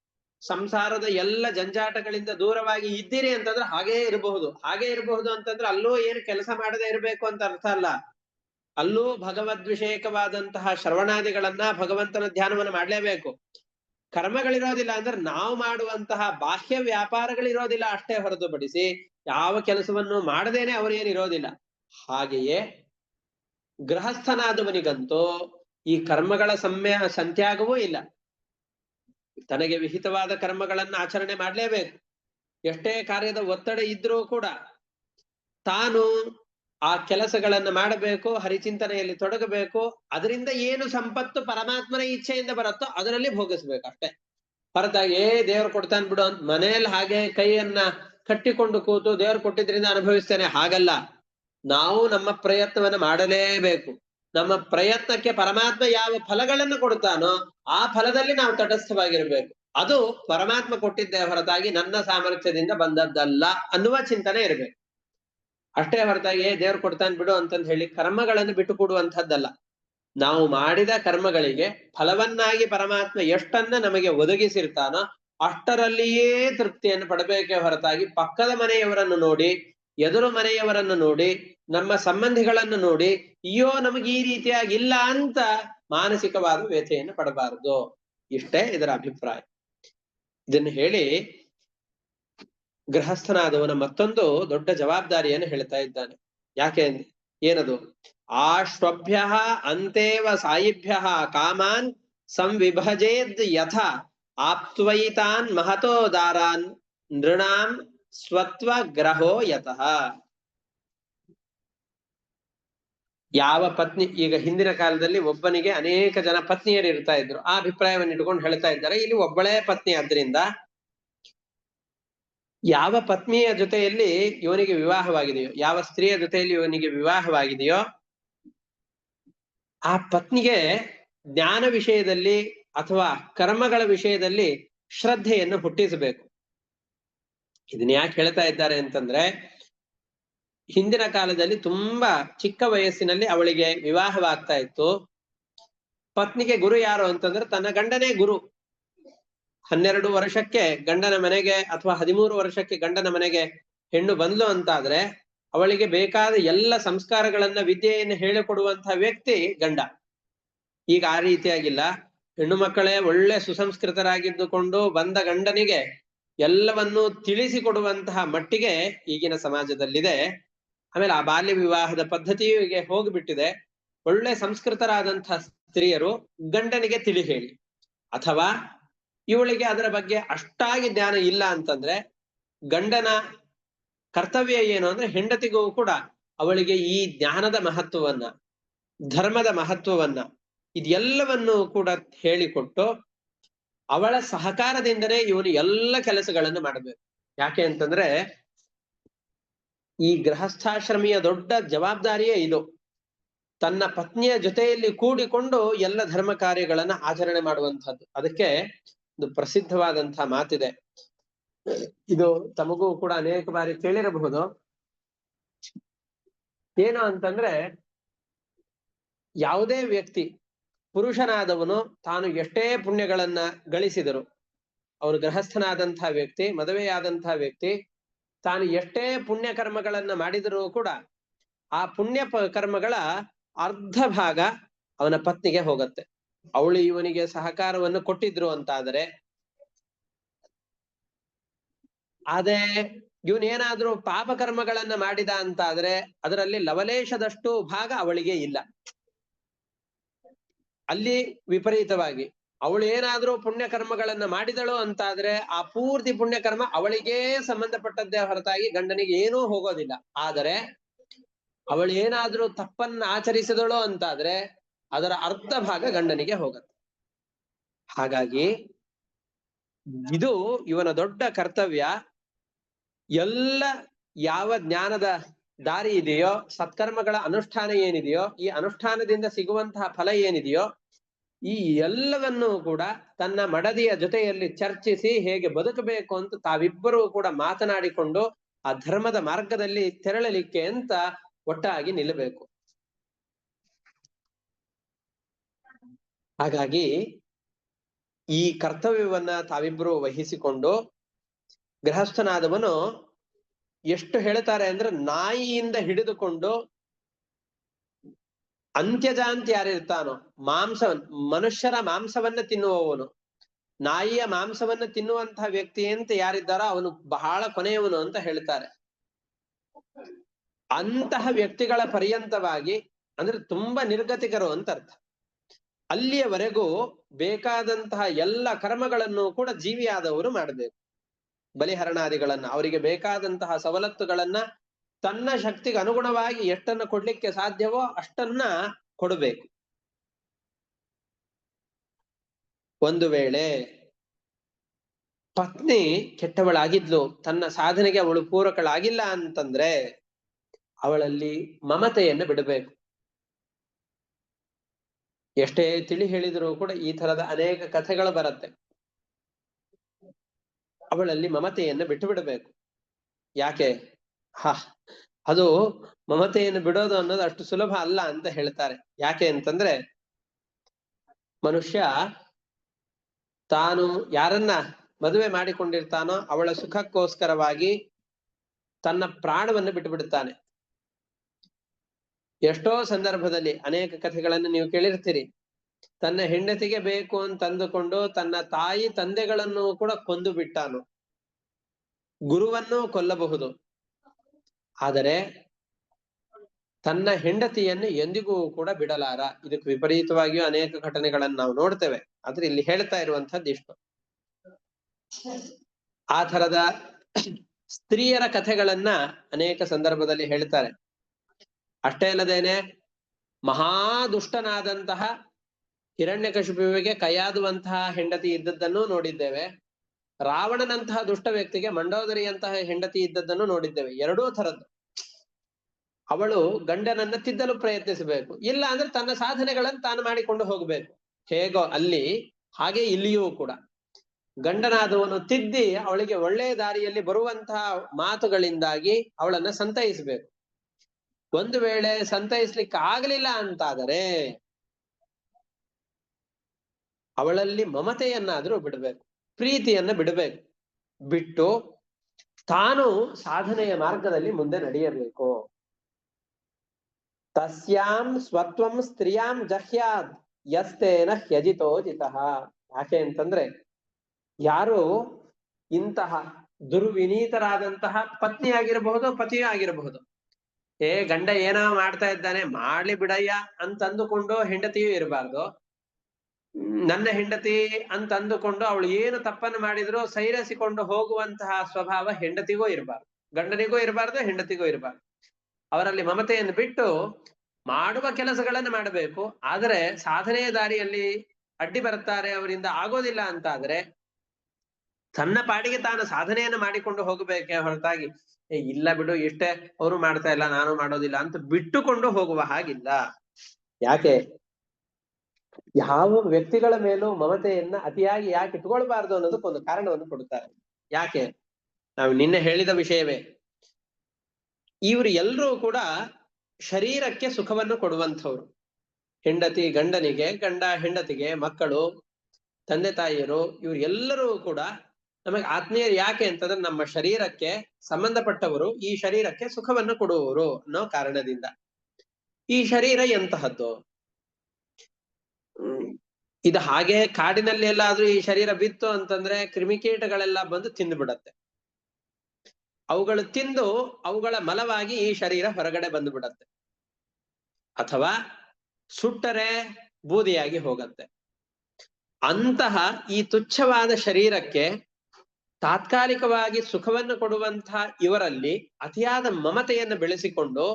S1: ಸಂಸಾರದ ಎಲ್ಲ ಜಂಜಾಟಗಳಿಂದ ದೂರವಾಗಿ ಇದ್ದೀರಿ ಅಂತಂದ್ರೆ ಹಾಗೇ ಇರಬಹುದು. ಹಾಗೇ ಇರಬಹುದು ಅಂತಂದ್ರೆ ಅಲ್ಲೂ ಏನು ಕೆಲಸ ಮಾಡದೇ ಇರಬೇಕು ಅಂತ ಅರ್ಥ ಅಲ್ಲ. ಅಲ್ಲೂ ಭಗವದ್ವಿಷೇಕವಾದಂತಹ ಶ್ರವಣಾದಿಗಳನ್ನ ಭಗವಂತನ ಧ್ಯಾನವನ್ನು ಮಾಡ್ಲೇಬೇಕು. ಕರ್ಮಗಳಿರೋದಿಲ್ಲ ಅಂದ್ರೆ ನಾವು ಮಾಡುವಂತಹ ಬಾಹ್ಯ ವ್ಯಾಪಾರಗಳಿರೋದಿಲ್ಲ ಅಷ್ಟೇ ಹೊರತುಪಡಿಸಿ ಯಾವ ಕೆಲಸವನ್ನು ಮಾಡದೇನೆ ಅವರೇನು ಇರೋದಿಲ್ಲ. ಹಾಗೆಯೇ ಗೃಹಸ್ಥನಾದವನಿಗಂತೂ ಈ ಕರ್ಮಗಳ ಸಮ್ಯ ಸಂತ್ಯಾಗವೂ ಇಲ್ಲ. ತನಗೆ ವಿಹಿತವಾದ ಕರ್ಮಗಳನ್ನ ಆಚರಣೆ ಮಾಡಲೇಬೇಕು. ಎಷ್ಟೇ ಕಾರ್ಯದ ಒತ್ತಡ ಇದ್ರೂ ಕೂಡ ತಾನು ಆ ಕೆಲಸಗಳನ್ನ ಮಾಡಬೇಕು, ಹರಿಚಿಂತನೆಯಲ್ಲಿ ತೊಡಗಬೇಕು, ಅದರಿಂದ ಏನು ಸಂಪತ್ತು ಪರಮಾತ್ಮನ ಇಚ್ಛೆಯಿಂದ ಬರುತ್ತೋ ಅದರಲ್ಲಿ ಭೋಗಿಸ್ಬೇಕು ಅಷ್ಟೇ. ಹೊರತಾಗಿ, ಏ, ದೇವ್ರು ಕೊಡ್ತಾನೆ ಬಿಡು ಅಂತ ಮನೆಯಲ್ಲಿ ಹಾಗೆ ಕೈಯನ್ನ ಕಟ್ಟಿಕೊಂಡು ಕೂತು ದೇವರು ಕೊಟ್ಟಿದ್ರಿಂದ ಅನುಭವಿಸ್ತೇನೆ. ಹಾಗಲ್ಲ. ನಾವು ನಮ್ಮ ಪ್ರಯತ್ನವನ್ನ ಮಾಡಲೇಬೇಕು. ನಮ್ಮ ಪ್ರಯತ್ನಕ್ಕೆ ಪರಮಾತ್ಮ ಯಾವ ಫಲಗಳನ್ನು ಕೊಡ್ತಾನೋ ಆ ಫಲದಲ್ಲಿ ನಾವು ತಟಸ್ಥವಾಗಿರ್ಬೇಕು. ಅದು ಪರಮಾತ್ಮ ಕೊಟ್ಟಿದ್ದೇ ಹೊರತಾಗಿ ನನ್ನ ಸಾಮರ್ಥ್ಯದಿಂದ ಬಂದದ್ದಲ್ಲ ಅನ್ನುವ ಚಿಂತನೆ ಇರಬೇಕು. ಅಷ್ಟೇ ಹೊರತಾಗಿ ದೇವ್ರು ಕೊಡ್ತಾನೆ ಬಿಡು ಅಂತಂದ್ ಹೇಳಿ ಕರ್ಮಗಳನ್ನು ಬಿಟ್ಟು ಕೊಡುವಂಥದ್ದಲ್ಲ ನಾವು ಮಾಡಿದ ಕರ್ಮಗಳಿಗೆ ಫಲವನ್ನಾಗಿ ಪರಮಾತ್ಮ ಎಷ್ಟನ್ನ ನಮಗೆ ಒದಗಿಸಿರ್ತಾನೋ ಅಷ್ಟರಲ್ಲಿಯೇ ತೃಪ್ತಿಯನ್ನು ಪಡಬೇಕೇ ಹೊರತಾಗಿ ಪಕ್ಕದ ಮನೆಯವರನ್ನು ನೋಡಿ, ಎದುರು ಮನೆಯವರನ್ನು ನೋಡಿ, ನಮ್ಮ ಸಂಬಂಧಿಗಳನ್ನು ನೋಡಿ, ಅಯ್ಯೋ ನಮಗೆ ಈ ರೀತಿಯಾಗಿ ಇಲ್ಲ ಅಂತ ಮಾನಸಿಕವಾದ ವ್ಯಥೆಯನ್ನು ಪಡಬಾರದು. ಇಷ್ಟೇ ಇದರ ಅಭಿಪ್ರಾಯ. ಇದನ್ನು ಹೇಳಿ ಗೃಹಸ್ಥನಾದವನ ಮತ್ತೊಂದು ದೊಡ್ಡ ಜವಾಬ್ದಾರಿಯನ್ನು ಹೇಳ್ತಾ ಇದ್ದಾನೆ. ಯಾಕೆ ಏನದು? ಆಶ್ವಭ್ಯ ಅಂತೇವ ಸಾಯಿಭ್ಯ ಕಾಮಾನ್ ಸಂವಿಭಜೇದ್ ಯಥ. ಆಪ್ತ್ವೈತಾನ್ ಮಹತೋ ದಾರಾನ್ ನೃಣಾಂ ಸ್ವತ್ವ ಗ್ರಹೋ ಯತಃ. ಯಾವ ಪತ್ನಿ, ಈಗ ಹಿಂದಿನ ಕಾಲದಲ್ಲಿ ಒಬ್ಬನಿಗೆ ಅನೇಕ ಜನ ಪತ್ನಿಯರು ಇರ್ತಾ ಇದ್ರು. ಆ ಅಭಿಪ್ರಾಯವನ್ನು ಇಟ್ಕೊಂಡು ಹೇಳ್ತಾ ಇದ್ದಾರೆ. ಇಲ್ಲಿ ಒಬ್ಬಳೇ ಪತ್ನಿ ಆದ್ರಿಂದ ಯಾವ ಪತ್ನಿಯ ಜೊತೆಯಲ್ಲಿ ಇವನಿಗೆ ವಿವಾಹವಾಗಿದೆಯೋ, ಯಾವ ಸ್ತ್ರೀಯ ಜೊತೆಯಲ್ಲಿ ಇವನಿಗೆ ವಿವಾಹವಾಗಿದೆಯೋ, ಆ ಪತ್ನಿಗೆ ಜ್ಞಾನ ವಿಷಯದಲ್ಲಿ ಅಥವಾ ಕರ್ಮಗಳ ವಿಷಯದಲ್ಲಿ ಶ್ರದ್ಧೆಯನ್ನು ಹುಟ್ಟಿಸಬೇಕು. ಇದನ್ನ ಯಾಕೆ ಹೇಳ್ತಾ ಇದ್ದಾರೆ ಅಂತಂದ್ರೆ, ಹಿಂದಿನ ಕಾಲದಲ್ಲಿ ತುಂಬಾ ಚಿಕ್ಕ ವಯಸ್ಸಿನಲ್ಲಿ ಅವಳಿಗೆ ವಿವಾಹವಾಗ್ತಾ ಇತ್ತು. ಪತ್ನಿಗೆ ಗುರು ಯಾರು ಅಂತಂದ್ರೆ ತನ್ನ ಗಂಡನೇ ಗುರು. ಹನ್ನೆರಡು ವರ್ಷಕ್ಕೆ ಗಂಡನ ಮನೆಗೆ ಅಥವಾ ಹದಿಮೂರು ವರ್ಷಕ್ಕೆ ಗಂಡನ ಮನೆಗೆ ಹೆಣ್ಣು ಬಂದ್ಲು ಅಂತಾದ್ರೆ, ಅವಳಿಗೆ ಬೇಕಾದ ಎಲ್ಲ ಸಂಸ್ಕಾರಗಳನ್ನ, ವಿದ್ಯೆಯನ್ನು ಹೇಳಿಕೊಡುವಂತಹ ವ್ಯಕ್ತಿ ಗಂಡ. ಈಗ ಆ ರೀತಿಯಾಗಿಲ್ಲ. ಹೆಣ್ಣು ಮಕ್ಕಳೇ ಒಳ್ಳೆ ಸುಸಂಸ್ಕೃತರಾಗಿದ್ದುಕೊಂಡು ಬಂದ ಗಂಡನಿಗೆ ಎಲ್ಲವನ್ನೂ ತಿಳಿಸಿಕೊಡುವಂತಹ ಮಟ್ಟಿಗೆ ಈಗಿನ ಸಮಾಜದಲ್ಲಿದೆ. ಆಮೇಲೆ ಆ ಬಾಲ್ಯ ವಿವಾಹದ ಪದ್ಧತಿಗೆ ಹೋಗ್ಬಿಟ್ಟಿದೆ. ಒಳ್ಳೆ ಸಂಸ್ಕೃತರಾದಂತಹ ಸ್ತ್ರೀಯರು ಗಂಡನಿಗೆ ತಿಳಿ ಹೇಳಿ. ಅಥವಾ ಇವಳಿಗೆ ಅದರ ಬಗ್ಗೆ ಅಷ್ಟಾಗಿ ಜ್ಞಾನ ಇಲ್ಲ ಅಂತಂದ್ರೆ ಗಂಡನ ಕರ್ತವ್ಯ ಏನು ಅಂದ್ರೆ ಹೆಂಡತಿಗೂ ಕೂಡ ಅವಳಿಗೆ ಈ ಜ್ಞಾನದ ಮಹತ್ವವನ್ನ, ಧರ್ಮದ ಮಹತ್ವವನ್ನ ಇದೆಲ್ಲವನ್ನು ಕೂಡ ಹೇಳಿಕೊಟ್ಟು ಅವಳ ಸಹಕಾರದಿಂದನೇ ಇವನು ಎಲ್ಲ ಕೆಲಸಗಳನ್ನು ಮಾಡಬೇಕು. ಯಾಕೆ ಅಂತಂದ್ರೆ ಈ ಗೃಹಸ್ಥಾಶ್ರಮಿಯ ದೊಡ್ಡ ಜವಾಬ್ದಾರಿಯೇ ಇದು. ತನ್ನ ಪತ್ನಿಯ ಜೊತೆಯಲ್ಲಿ ಕೂಡಿಕೊಂಡು ಎಲ್ಲ ಧರ್ಮ ಕಾರ್ಯಗಳನ್ನ ಆಚರಣೆ ಮಾಡುವಂತಹದ್ದು ಅದಕ್ಕೆ ಒಂದು ಪ್ರಸಿದ್ಧವಾದಂತಹ ಮಾತಿದೆ. ಇದು ತಮಗೂ ಕೂಡ ಅನೇಕ ಬಾರಿ ಕೇಳಿರಬಹುದು. ಏನು ಅಂತಂದ್ರೆ ಯಾವುದೇ ವ್ಯಕ್ತಿ ಪುರುಷನಾದವನು ತಾನು ಎಷ್ಟೇ ಪುಣ್ಯಗಳನ್ನ ಗಳಿಸಿದರು ಅವನು ಗೃಹಸ್ಥನಾದಂತಹ ವ್ಯಕ್ತಿ ಮದುವೆಯಾದಂತಹ ವ್ಯಕ್ತಿ, ತಾನು ಎಷ್ಟೇ ಪುಣ್ಯ ಕರ್ಮಗಳನ್ನ ಮಾಡಿದರೂ ಕೂಡ ಆ ಪುಣ್ಯ ಕರ್ಮಗಳ ಅರ್ಧ ಭಾಗ ಅವನ ಪತ್ನಿಗೆ ಹೋಗತ್ತೆ. ಅವಳು ಇವನಿಗೆ ಸಹಕಾರವನ್ನು ಕೊಟ್ಟಿದ್ರು ಅಂತಾದರೆ ಅದೇ ಇವನೇನಾದ್ರೂ ಪಾಪ ಕರ್ಮಗಳನ್ನ ಮಾಡಿದ ಅಂತಾದ್ರೆ ಅದರಲ್ಲಿ ಲವಲೇಶದಷ್ಟು ಭಾಗ ಅವಳಿಗೆ ಇಲ್ಲ. ಅಲ್ಲಿ ವಿಪರೀತವಾಗಿ. ಅವಳು ಏನಾದ್ರೂ ಪುಣ್ಯ ಕರ್ಮಗಳನ್ನ ಮಾಡಿದಳು ಅಂತಾದ್ರೆ ಆ ಪೂರ್ತಿ ಪುಣ್ಯ ಕರ್ಮ ಅವಳಿಗೇ ಸಂಬಂಧಪಟ್ಟದ್ದೇ ಹೊರತಾಗಿ ಗಂಡನಿಗೆ ಏನೂ ಹೋಗೋದಿಲ್ಲ. ಆದರೆ ಅವಳು ಏನಾದ್ರೂ ತಪ್ಪನ್ನ ಆಚರಿಸಿದಳು ಅಂತಾದ್ರೆ ಅದರ ಅರ್ಧ ಭಾಗ ಗಂಡನಿಗೆ ಹೋಗುತ್ತೆ. ಹಾಗಾಗಿ ಇದು ಇವನ ದೊಡ್ಡ ಕರ್ತವ್ಯ. ಎಲ್ಲ ಯಾವ ಜ್ಞಾನದ ದಾರಿ ಇದೆಯೋ, ಸತ್ಕರ್ಮಗಳ ಅನುಷ್ಠಾನ ಏನಿದೆಯೋ, ಈ ಅನುಷ್ಠಾನದಿಂದ ಸಿಗುವಂತಹ ಫಲ ಏನಿದೆಯೋ ಈ ಎಲ್ಲವನ್ನೂ ಕೂಡ ತನ್ನ ಮಡದಿಯ ಜೊತೆಯಲ್ಲಿ ಚರ್ಚಿಸಿ ಹೇಗೆ ಬದುಕಬೇಕು ಅಂತ ತಾವಿಬ್ಬರೂ ಕೂಡ ಮಾತನಾಡಿಕೊಂಡು ಆ ಧರ್ಮದ ಮಾರ್ಗದಲ್ಲಿ ತೆರಳಲಿಕ್ಕೆ ಅಂತ ಒಟ್ಟಾಗಿ ನಿಲ್ಲಬೇಕು. ಹಾಗಾಗಿ ಈ ಕರ್ತವ್ಯವನ್ನ ತಾವಿಬ್ಬರು ವಹಿಸಿಕೊಂಡು ಗೃಹಸ್ಥನಾದವನು ಎಷ್ಟು ಹೇಳ್ತಾರೆ ಅಂದ್ರೆ ನಾಯಿಯಿಂದ ಹಿಡಿದುಕೊಂಡು ಅಂತ್ಯಜಾಂತ ಯಾರಿರ್ತಾನೋ ಮಾಂಸ ಮನುಷ್ಯರ ಮಾಂಸವನ್ನ ತಿನ್ನುವವನು. ನಾಯಿಯ ಮಾಂಸವನ್ನ ತಿನ್ನುವಂತಹ ವ್ಯಕ್ತಿ ಅಂತ ಯಾರಿದ್ದಾರೋ ಅವನು ಬಹಳ ಕೊನೆಯವನು ಅಂತ ಹೇಳ್ತಾರೆ. ಅಂತಹ ವ್ಯಕ್ತಿಗಳ ಪರ್ಯಂತವಾಗಿ, ಅಂದ್ರೆ ತುಂಬಾ ನಿರ್ಗತಿಕರು ಅಂತ ಅರ್ಥ. ಅಲ್ಲಿಯವರೆಗೂ ಬೇಕಾದಂತಹ ಎಲ್ಲ ಕರ್ಮಗಳನ್ನು ಕೂಡ ಜೀವಿಯಾದವರು ಮಾಡಬೇಕು. ಬಲಿಹರಣಾದಿಗಳನ್ನ, ಅವರಿಗೆ ಬೇಕಾದಂತಹ ಸವಲತ್ತುಗಳನ್ನ ತನ್ನ ಶಕ್ತಿಗೆ ಅನುಗುಣವಾಗಿ ಎಷ್ಟನ್ನ ಕೊಡ್ಲಿಕ್ಕೆ ಸಾಧ್ಯವೋ ಅಷ್ಟನ್ನ ಕೊಡಬೇಕು. ಒಂದು ವೇಳೆ ಪತ್ನಿ ಕೆಟ್ಟವಳಾಗಿದ್ಲು, ತನ್ನ ಸಾಧನೆಗೆ ಅವಳು ಪೂರಕಳಾಗಿಲ್ಲ ಅಂತಂದ್ರೆ ಅವಳಲ್ಲಿ ಮಮತೆಯನ್ನು ಬಿಡಬೇಕು. ಎಷ್ಟೇ ತಿಳಿ ಹೇಳಿದರೂ ಕೂಡ ಈ ತರದ ಅನೇಕ ಕಥೆಗಳು ಬರುತ್ತೆ. ಅವಳಲ್ಲಿ ಮಮತೆಯನ್ನು ಬಿಟ್ಟು ಬಿಡಬೇಕು. ಯಾಕೆ? ಹಾ ಅದು ಮಮತೆಯನ್ನು ಬಿಡೋದು ಅನ್ನೋದು ಅಷ್ಟು ಸುಲಭ ಅಲ್ಲ ಅಂತ ಹೇಳ್ತಾರೆ. ಯಾಕೆ ಅಂತಂದ್ರೆ, ಮನುಷ್ಯ ತಾನು ಯಾರನ್ನ ಮದುವೆ ಮಾಡಿಕೊಂಡಿರ್ತಾನೋ ಅವಳ ಸುಖಕ್ಕೋಸ್ಕರವಾಗಿ ತನ್ನ ಪ್ರಾಣವನ್ನು ಬಿಟ್ಟು ಬಿಡುತ್ತಾನೆ ಎಷ್ಟೋ ಸಂದರ್ಭದಲ್ಲಿ ಅನೇಕ ಕಥೆಗಳನ್ನು ನೀವು ಕೇಳಿರ್ತೀರಿ. ತನ್ನ ಹೆಂಡತಿಗೆ ಬೇಕು ಅಂತ ಅಂದುಕೊಂಡು ತನ್ನ ತಾಯಿ ತಂದೆಗಳನ್ನು ಕೂಡ ಕೊಂದು ಬಿಟ್ಟಾನು ಗುರುವನ್ನು ಕೊಲ್ಲಬಹುದು. ಆದರೆ ತನ್ನ ಹೆಂಡತಿಯನ್ನು ಎಂದಿಗೂ ಕೂಡ ಬಿಡಲಾರ. ಇದಕ್ಕೆ ವಿಪರೀತವಾಗಿಯೂ ಅನೇಕ ಘಟನೆಗಳನ್ನು ನಾವು ನೋಡ್ತೇವೆ. ಆದ್ರೆ ಇಲ್ಲಿ ಹೇಳ್ತಾ ಇರುವಂತಹದ್ದು ಇಷ್ಟು. ಆ ತರದ ಸ್ತ್ರೀಯರ ಕಥೆಗಳನ್ನ ಅನೇಕ ಸಂದರ್ಭದಲ್ಲಿ ಹೇಳ್ತಾರೆ. ಅಷ್ಟೇ ಅಲ್ಲದೇನೆ ಮಹಾದುಷ್ಟನಾದಂತಹ ಹಿರಣ್ಯಕಶಿಪುವಿಗೆ ಕೈಯಾದುವಂತಹ ಹೆಂಡತಿ ಇದ್ದದ್ದನ್ನು ನೋಡಿದ್ದೇವೆ. ರಾವಣನಂತಹ ದುಷ್ಟ ವ್ಯಕ್ತಿಗೆ ಮಂಡೋದರಿಯಂತಹ ಹೆಂಡತಿ ಇದ್ದದ್ದನ್ನು ನೋಡಿದ್ದೇವೆ. ಎರಡೂ ಥರದ್ದು. ಅವಳು ಗಂಡನನ್ನ ತಿದ್ದಲು ಪ್ರಯತ್ನಿಸಬೇಕು. ಇಲ್ಲ ಅಂದ್ರೆ ತನ್ನ ಸಾಧನೆಗಳನ್ನು ತಾನು ಮಾಡಿಕೊಂಡು ಹೋಗಬೇಕು. ಹೇಗೋ ಅಲ್ಲಿ, ಹಾಗೆ ಇಲ್ಲಿಯೂ ಕೂಡ. ಗಂಡನಾದವನು ತಿದ್ದಿ ಅವಳಿಗೆ ಒಳ್ಳೆಯ ದಾರಿಯಲ್ಲಿ ಬರುವಂತಹ ಮಾತುಗಳಿಂದಾಗಿ ಅವಳನ್ನ ಸಂತೈಸಬೇಕು. ಒಂದು ವೇಳೆ ಸಂತೈಸ್ಲಿಕ್ಕೆ ಆಗಲಿಲ್ಲ ಅಂತಾದರೆ ಅವಳಲ್ಲಿ ಮಮತೆಯನ್ನಾದ್ರೂ ಬಿಡಬೇಕು. ಪ್ರೀತಿಯನ್ನ ಬಿಡಬೇಕು. ಬಿಟ್ಟು ತಾನು ಸಾಧನೆಯ ಮಾರ್ಗದಲ್ಲಿ ಮುಂದೆ ನಡೆಯಬೇಕು. ತಸ್ಯಾಂ ಸ್ವತ್ವಂ ಸ್ತ್ರೀಯಾಂ ಜಹ್ಯಾದ್ ಯಸ್ತೇನ ಹ್ಯಜಿತೋಚಿತಃ ಯಾಕೆ ಅಂತಂದ್ರೆ, ಯಾರು ಇಂತಹ ದುರ್ವಿನೀತರಾದಂತಹ ಪತ್ನಿ ಆಗಿರಬಹುದು ಪತಿಯೂ ಆಗಿರಬಹುದು. ಏ, ಗಂಡ ಏನೋ ಮಾಡ್ತಾ ಇದ್ದಾನೆ, ಮಾಡ್ಲಿ ಬಿಡಯ್ಯ ಅಂತ ಅಂದುಕೊಂಡು ಹೆಂಡತಿಯೂ ಇರಬಾರ್ದು. ನನ್ನ ಹೆಂಡತಿ ಅಂತ ಅಂದುಕೊಂಡು ಅವಳು ಏನು ತಪ್ಪನ್ನು ಮಾಡಿದ್ರು ಸೈರಸಿಕೊಂಡು ಹೋಗುವಂತಹ ಸ್ವಭಾವ ಹೆಂಡತಿಗೂ ಇರಬಾರ್ದು. ಗಂಡನಿಗೂ ಇರಬಾರ್ದು, ಹೆಂಡತಿಗೂ ಇರಬಾರ್ದು. ಅವರಲ್ಲಿ ಮಮತೆಯನ್ನು ಬಿಟ್ಟು ಮಾಡುವ ಕೆಲಸಗಳನ್ನು ಮಾಡಬೇಕು. ಆದರೆ ಸಾಧನೆಯ ದಾರಿಯಲ್ಲಿ ಅಡ್ಡಿ ಬರುತ್ತಾರೆ, ಅವರಿಂದ ಆಗೋದಿಲ್ಲ ಅಂತಾದ್ರೆ ತನ್ನ ಪಾಡಿಗೆ ತಾನು ಸಾಧನೆಯನ್ನು ಮಾಡಿಕೊಂಡು ಹೋಗಬೇಕೆ ಹೊರತಾಗಿ, ಏ, ಇಲ್ಲ ಬಿಡು, ಇಷ್ಟೇ ಅವರು ಮಾಡ್ತಾ ಇಲ್ಲ, ನಾನು ಮಾಡೋದಿಲ್ಲ ಅಂತ ಬಿಟ್ಟುಕೊಂಡು ಹೋಗುವ ಹಾಗಿಲ್ಲ. ಯಾಕೆ? ಯಾವ ವ್ಯಕ್ತಿಗಳ ಮೇಲೂ ಮಮತೆಯನ್ನ ಅತಿಯಾಗಿ ಯಾಕೆ ಇಟ್ಕೊಳ್ಬಾರ್ದು ಅನ್ನೋದಕ್ಕೊಂದು ಕಾರಣವನ್ನು ಕೊಡುತ್ತಾರೆ. ಯಾಕೆ? ನಾವು ನಿನ್ನೆ ಹೇಳಿದ ವಿಷಯವೇ. ಇವರು ಎಲ್ಲರೂ ಕೂಡ ಶರೀರಕ್ಕೆ ಸುಖವನ್ನು ಕೊಡುವಂಥವ್ರು. ಹೆಂಡತಿ ಗಂಡನಿಗೆ, ಗಂಡ ಹೆಂಡತಿಗೆ, ಮಕ್ಕಳು, ತಂದೆ ತಾಯಿಯರು, ಇವ್ರು ಎಲ್ಲರೂ ಕೂಡ ನಮಗೆ ಆತ್ಮೀಯರು ಯಾಕೆ ಅಂತಂದ್ರೆ ನಮ್ಮ ಶರೀರಕ್ಕೆ ಸಂಬಂಧಪಟ್ಟವರು ಈ ಶರೀರಕ್ಕೆ ಸುಖವನ್ನು ಕೊಡುವವರು ಅನ್ನೋ ಕಾರಣದಿಂದ. ಈ ಶರೀರ ಎಂತಹದ್ದು? ಇದು ಹಾಗೆ ಕಾಡಿನಲ್ಲಿ ಎಲ್ಲಾದ್ರೂ ಈ ಶರೀರ ಬಿತ್ತು ಅಂತಂದ್ರೆ ಕ್ರಿಮಿಕೀಟಗಳೆಲ್ಲ ಬಂದು ತಿಂದು ಬಿಡತ್ತೆ. ಅವುಗಳು ತಿಂದು ಅವುಗಳ ಮಲವಾಗಿ ಈ ಶರೀರ ಹೊರಗಡೆ ಬಂದು ಬಿಡತ್ತೆ ಅಥವಾ ಸುಟ್ಟರೆ ಬೂದಿಯಾಗಿ ಹೋಗತ್ತೆ. ಅಂತಹ ಈ ತುಚ್ಛವಾದ ಶರೀರಕ್ಕೆ ತಾತ್ಕಾಲಿಕವಾಗಿ ಸುಖವನ್ನು ಕೊಡುವಂತಹ ಇವರಲ್ಲಿ ಅತಿಯಾದ ಮಮತೆಯನ್ನು ಬೆಳೆಸಿಕೊಂಡು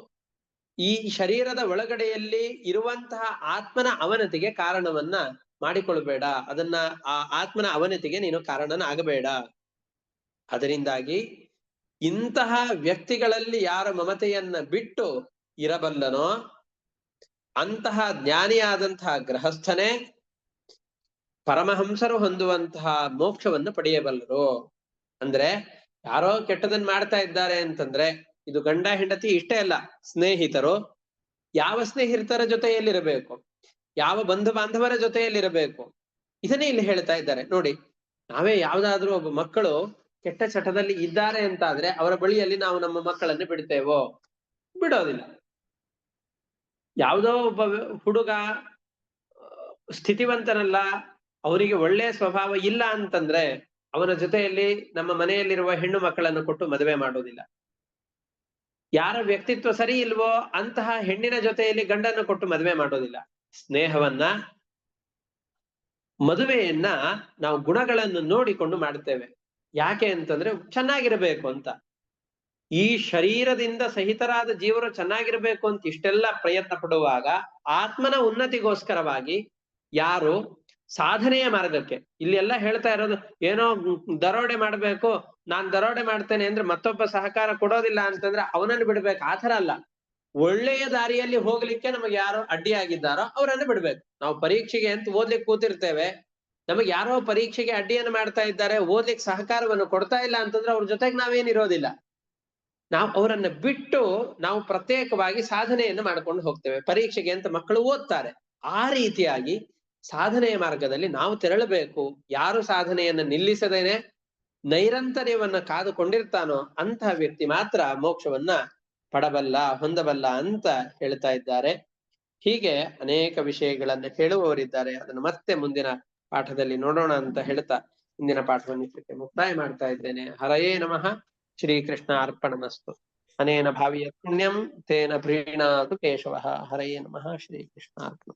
S1: ಈ ಶರೀರದ ಒಳಗಡೆಯಲ್ಲಿ ಇರುವಂತಹ ಆತ್ಮನ ಅವನತಿಗೆ ಕಾರಣವನ್ನ ಮಾಡಿಕೊಳ್ಬೇಡ ಅದನ್ನ ಆ ಆತ್ಮನ ಅವನತಿಗೆ ನೀನು ಕಾರಣನ ಆಗಬೇಡ ಅದರಿಂದಾಗಿ ಇಂತಹ ವ್ಯಕ್ತಿಗಳಲ್ಲಿ ಯಾರ ಮಮತೆಯನ್ನ ಬಿಟ್ಟು ಇರಬಲ್ಲನೋ ಅಂತಹ ಜ್ಞಾನಿಯಾದಂತಹ ಗೃಹಸ್ಥನೇ ಪರಮಹಂಸರು ಹೊಂದುವಂತಹ ಮೋಕ್ಷವನ್ನು ಪಡೆಯಬಲ್ಲರು. ಅಂದ್ರೆ ಯಾರೋ ಕೆಟ್ಟದನ್ನ ಮಾಡ್ತಾ ಇದ್ದಾರೆ ಅಂತಂದ್ರೆ ಇದು ಗಂಡ, ಹೆಂಡತಿ ಇಷ್ಟೇ ಅಲ್ಲ, ಸ್ನೇಹಿತರು. ಯಾವ ಸ್ನೇಹಿತರ ಜೊತೆಯಲ್ಲಿರಬೇಕು? ಯಾವ ಬಂಧು ಬಾಂಧವರ ಜೊತೆಯಲ್ಲಿರಬೇಕು? ಇದನ್ನೇ ಇಲ್ಲಿ ಹೇಳ್ತಾ ಇದ್ದಾರೆ. ನೋಡಿ, ನಾವೇ ಯಾವ್ದಾದ್ರೂ ಒಬ್ಬ ಮಕ್ಕಳು ಕೆಟ್ಟ ಚಟದಲ್ಲಿ ಇದ್ದಾರೆ ಅಂತಾದ್ರೆ ಅವರ ಬಳಿಯಲ್ಲಿ ನಾವು ನಮ್ಮ ಮಕ್ಕಳನ್ನು ಬಿಡ್ತೇವೋ? ಬಿಡೋದಿಲ್ಲ. ಯಾವುದೋ ಒಬ್ಬ ಹುಡುಗ ಸ್ಥಿತಿವಂತನಲ್ಲ, ಅವರಿಗೆ ಒಳ್ಳೆಯ ಸ್ವಭಾವ ಇಲ್ಲ ಅಂತಂದ್ರೆ ಅವನ ಜೊತೆಯಲ್ಲಿ ನಮ್ಮ ಮನೆಯಲ್ಲಿರುವ ಹೆಣ್ಣು ಮಕ್ಕಳನ್ನು ಕೊಟ್ಟು ಮದುವೆ ಮಾಡೋದಿಲ್ಲ. ಯಾರ ವ್ಯಕ್ತಿತ್ವ ಸರಿ ಇಲ್ವೋ ಅಂತಹ ಹೆಣ್ಣಿನ ಜೊತೆಯಲ್ಲಿ ಗಂಡನ್ನು ಕೊಟ್ಟು ಮದುವೆ ಮಾಡೋದಿಲ್ಲ. ಸ್ನೇಹವನ್ನ, ಮದುವೆಯನ್ನ ನಾವು ಗುಣಗಳನ್ನು ನೋಡಿಕೊಂಡು ಮಾಡ್ತೇವೆ ಯಾಕೆ ಅಂತಂದ್ರೆ ಚೆನ್ನಾಗಿರ್ಬೇಕು ಅಂತ. ಈ ಶರೀರದಿಂದ ಸಹಿತರಾದ ಜೀವರು ಚೆನ್ನಾಗಿರ್ಬೇಕು ಅಂತ ಇಷ್ಟೆಲ್ಲ ಪ್ರಯತ್ನ ಪಡುವಾಗ ಆತ್ಮನ ಉನ್ನತಿಗೋಸ್ಕರವಾಗಿ ಯಾರು ಸಾಧನೆಯ ಮಾರ್ಗಕ್ಕೆ. ಇಲ್ಲಿ ಎಲ್ಲ ಹೇಳ್ತಾ ಇರೋದು, ಏನೋ ದರೋಡೆ ಮಾಡ್ಬೇಕು, ನಾನ್ ದರೋಡೆ ಮಾಡ್ತೇನೆ ಅಂದ್ರೆ ಮತ್ತೊಬ್ಬ ಸಹಕಾರ ಕೊಡೋದಿಲ್ಲ ಅಂತಂದ್ರೆ ಅವನನ್ನು ಬಿಡ್ಬೇಕು ಆತರ ಅಲ್ಲ. ಒಳ್ಳೆಯ ದಾರಿಯಲ್ಲಿ ಹೋಗ್ಲಿಕ್ಕೆ ನಮಗೆ ಯಾರು ಅಡ್ಡಿಯಾಗಿದ್ದಾರೋ ಅವರನ್ನು ಬಿಡ್ಬೇಕು. ನಾವು ಪರೀಕ್ಷೆಗೆ ಅಂತ ಓದ್ಲಿಕ್ಕೆ ಕೂತಿರ್ತೇವೆ ನಮಗೆ ಯಾರೋ ಪರೀಕ್ಷೆಗೆ ಅಡ್ಡಿಯನ್ನು ಮಾಡ್ತಾ ಇದ್ದಾರೆ, ಓದ್ಲಿಕ್ಕೆ ಸಹಕಾರವನ್ನು ಕೊಡ್ತಾ ಇಲ್ಲ ಅಂತಂದ್ರೆ ಅವ್ರ ಜೊತೆಗೆ ನಾವೇನಿರೋದಿಲ್ಲ ನಾವು ಅವರನ್ನ ಬಿಟ್ಟು ನಾವು ಪ್ರತ್ಯೇಕವಾಗಿ ಸಾಧನೆಯನ್ನು ಮಾಡ್ಕೊಂಡು ಹೋಗ್ತೇವೆ. ಪರೀಕ್ಷೆಗೆ ಅಂತ ಮಕ್ಕಳು ಓದ್ತಾರೆ. ಆ ರೀತಿಯಾಗಿ ಸಾಧನೆಯ ಮಾರ್ಗದಲ್ಲಿ ನಾವು ತೆರಳಬೇಕು. ಯಾರು ಸಾಧನೆಯನ್ನು ನಿಲ್ಲಿಸದೇನೆ ನೈರಂತರ್ಯವನ್ನ ಕಾದುಕೊಂಡಿರ್ತಾನೋ ಅಂತಹ ವ್ಯಕ್ತಿ ಮಾತ್ರ ಮೋಕ್ಷವನ್ನ ಪಡಬಲ್ಲ, ಹೊಂದಬಲ್ಲ ಅಂತ ಹೇಳ್ತಾ ಇದ್ದಾರೆ. ಹೀಗೆ ಅನೇಕ ವಿಷಯಗಳನ್ನ ಹೇಳುವವರಿದ್ದಾರೆ ಅದನ್ನು ಮತ್ತೆ ಮುಂದಿನ ಪಾಠದಲ್ಲಿ ನೋಡೋಣ ಅಂತ ಹೇಳ್ತಾ ಇಂದಿನ ಪಾಠವನ್ನು ಮುಕ್ತಾಯ ಮಾಡ್ತಾ ಇದ್ದೇನೆ. ಹರಯೇ ನಮಃ. ಶ್ರೀಕೃಷ್ಣ ಅರ್ಪಣಮಸ್ತು. ಅನೇನ ಭಾವಿಯ ಪುಣ್ಯಂ ತೇನ ಪ್ರೀಣಾತು ಕೇಶವ. ಹರಯೇ ನಮಃ. ಶ್ರೀಕೃಷ್ಣ ಅರ್ಪಣ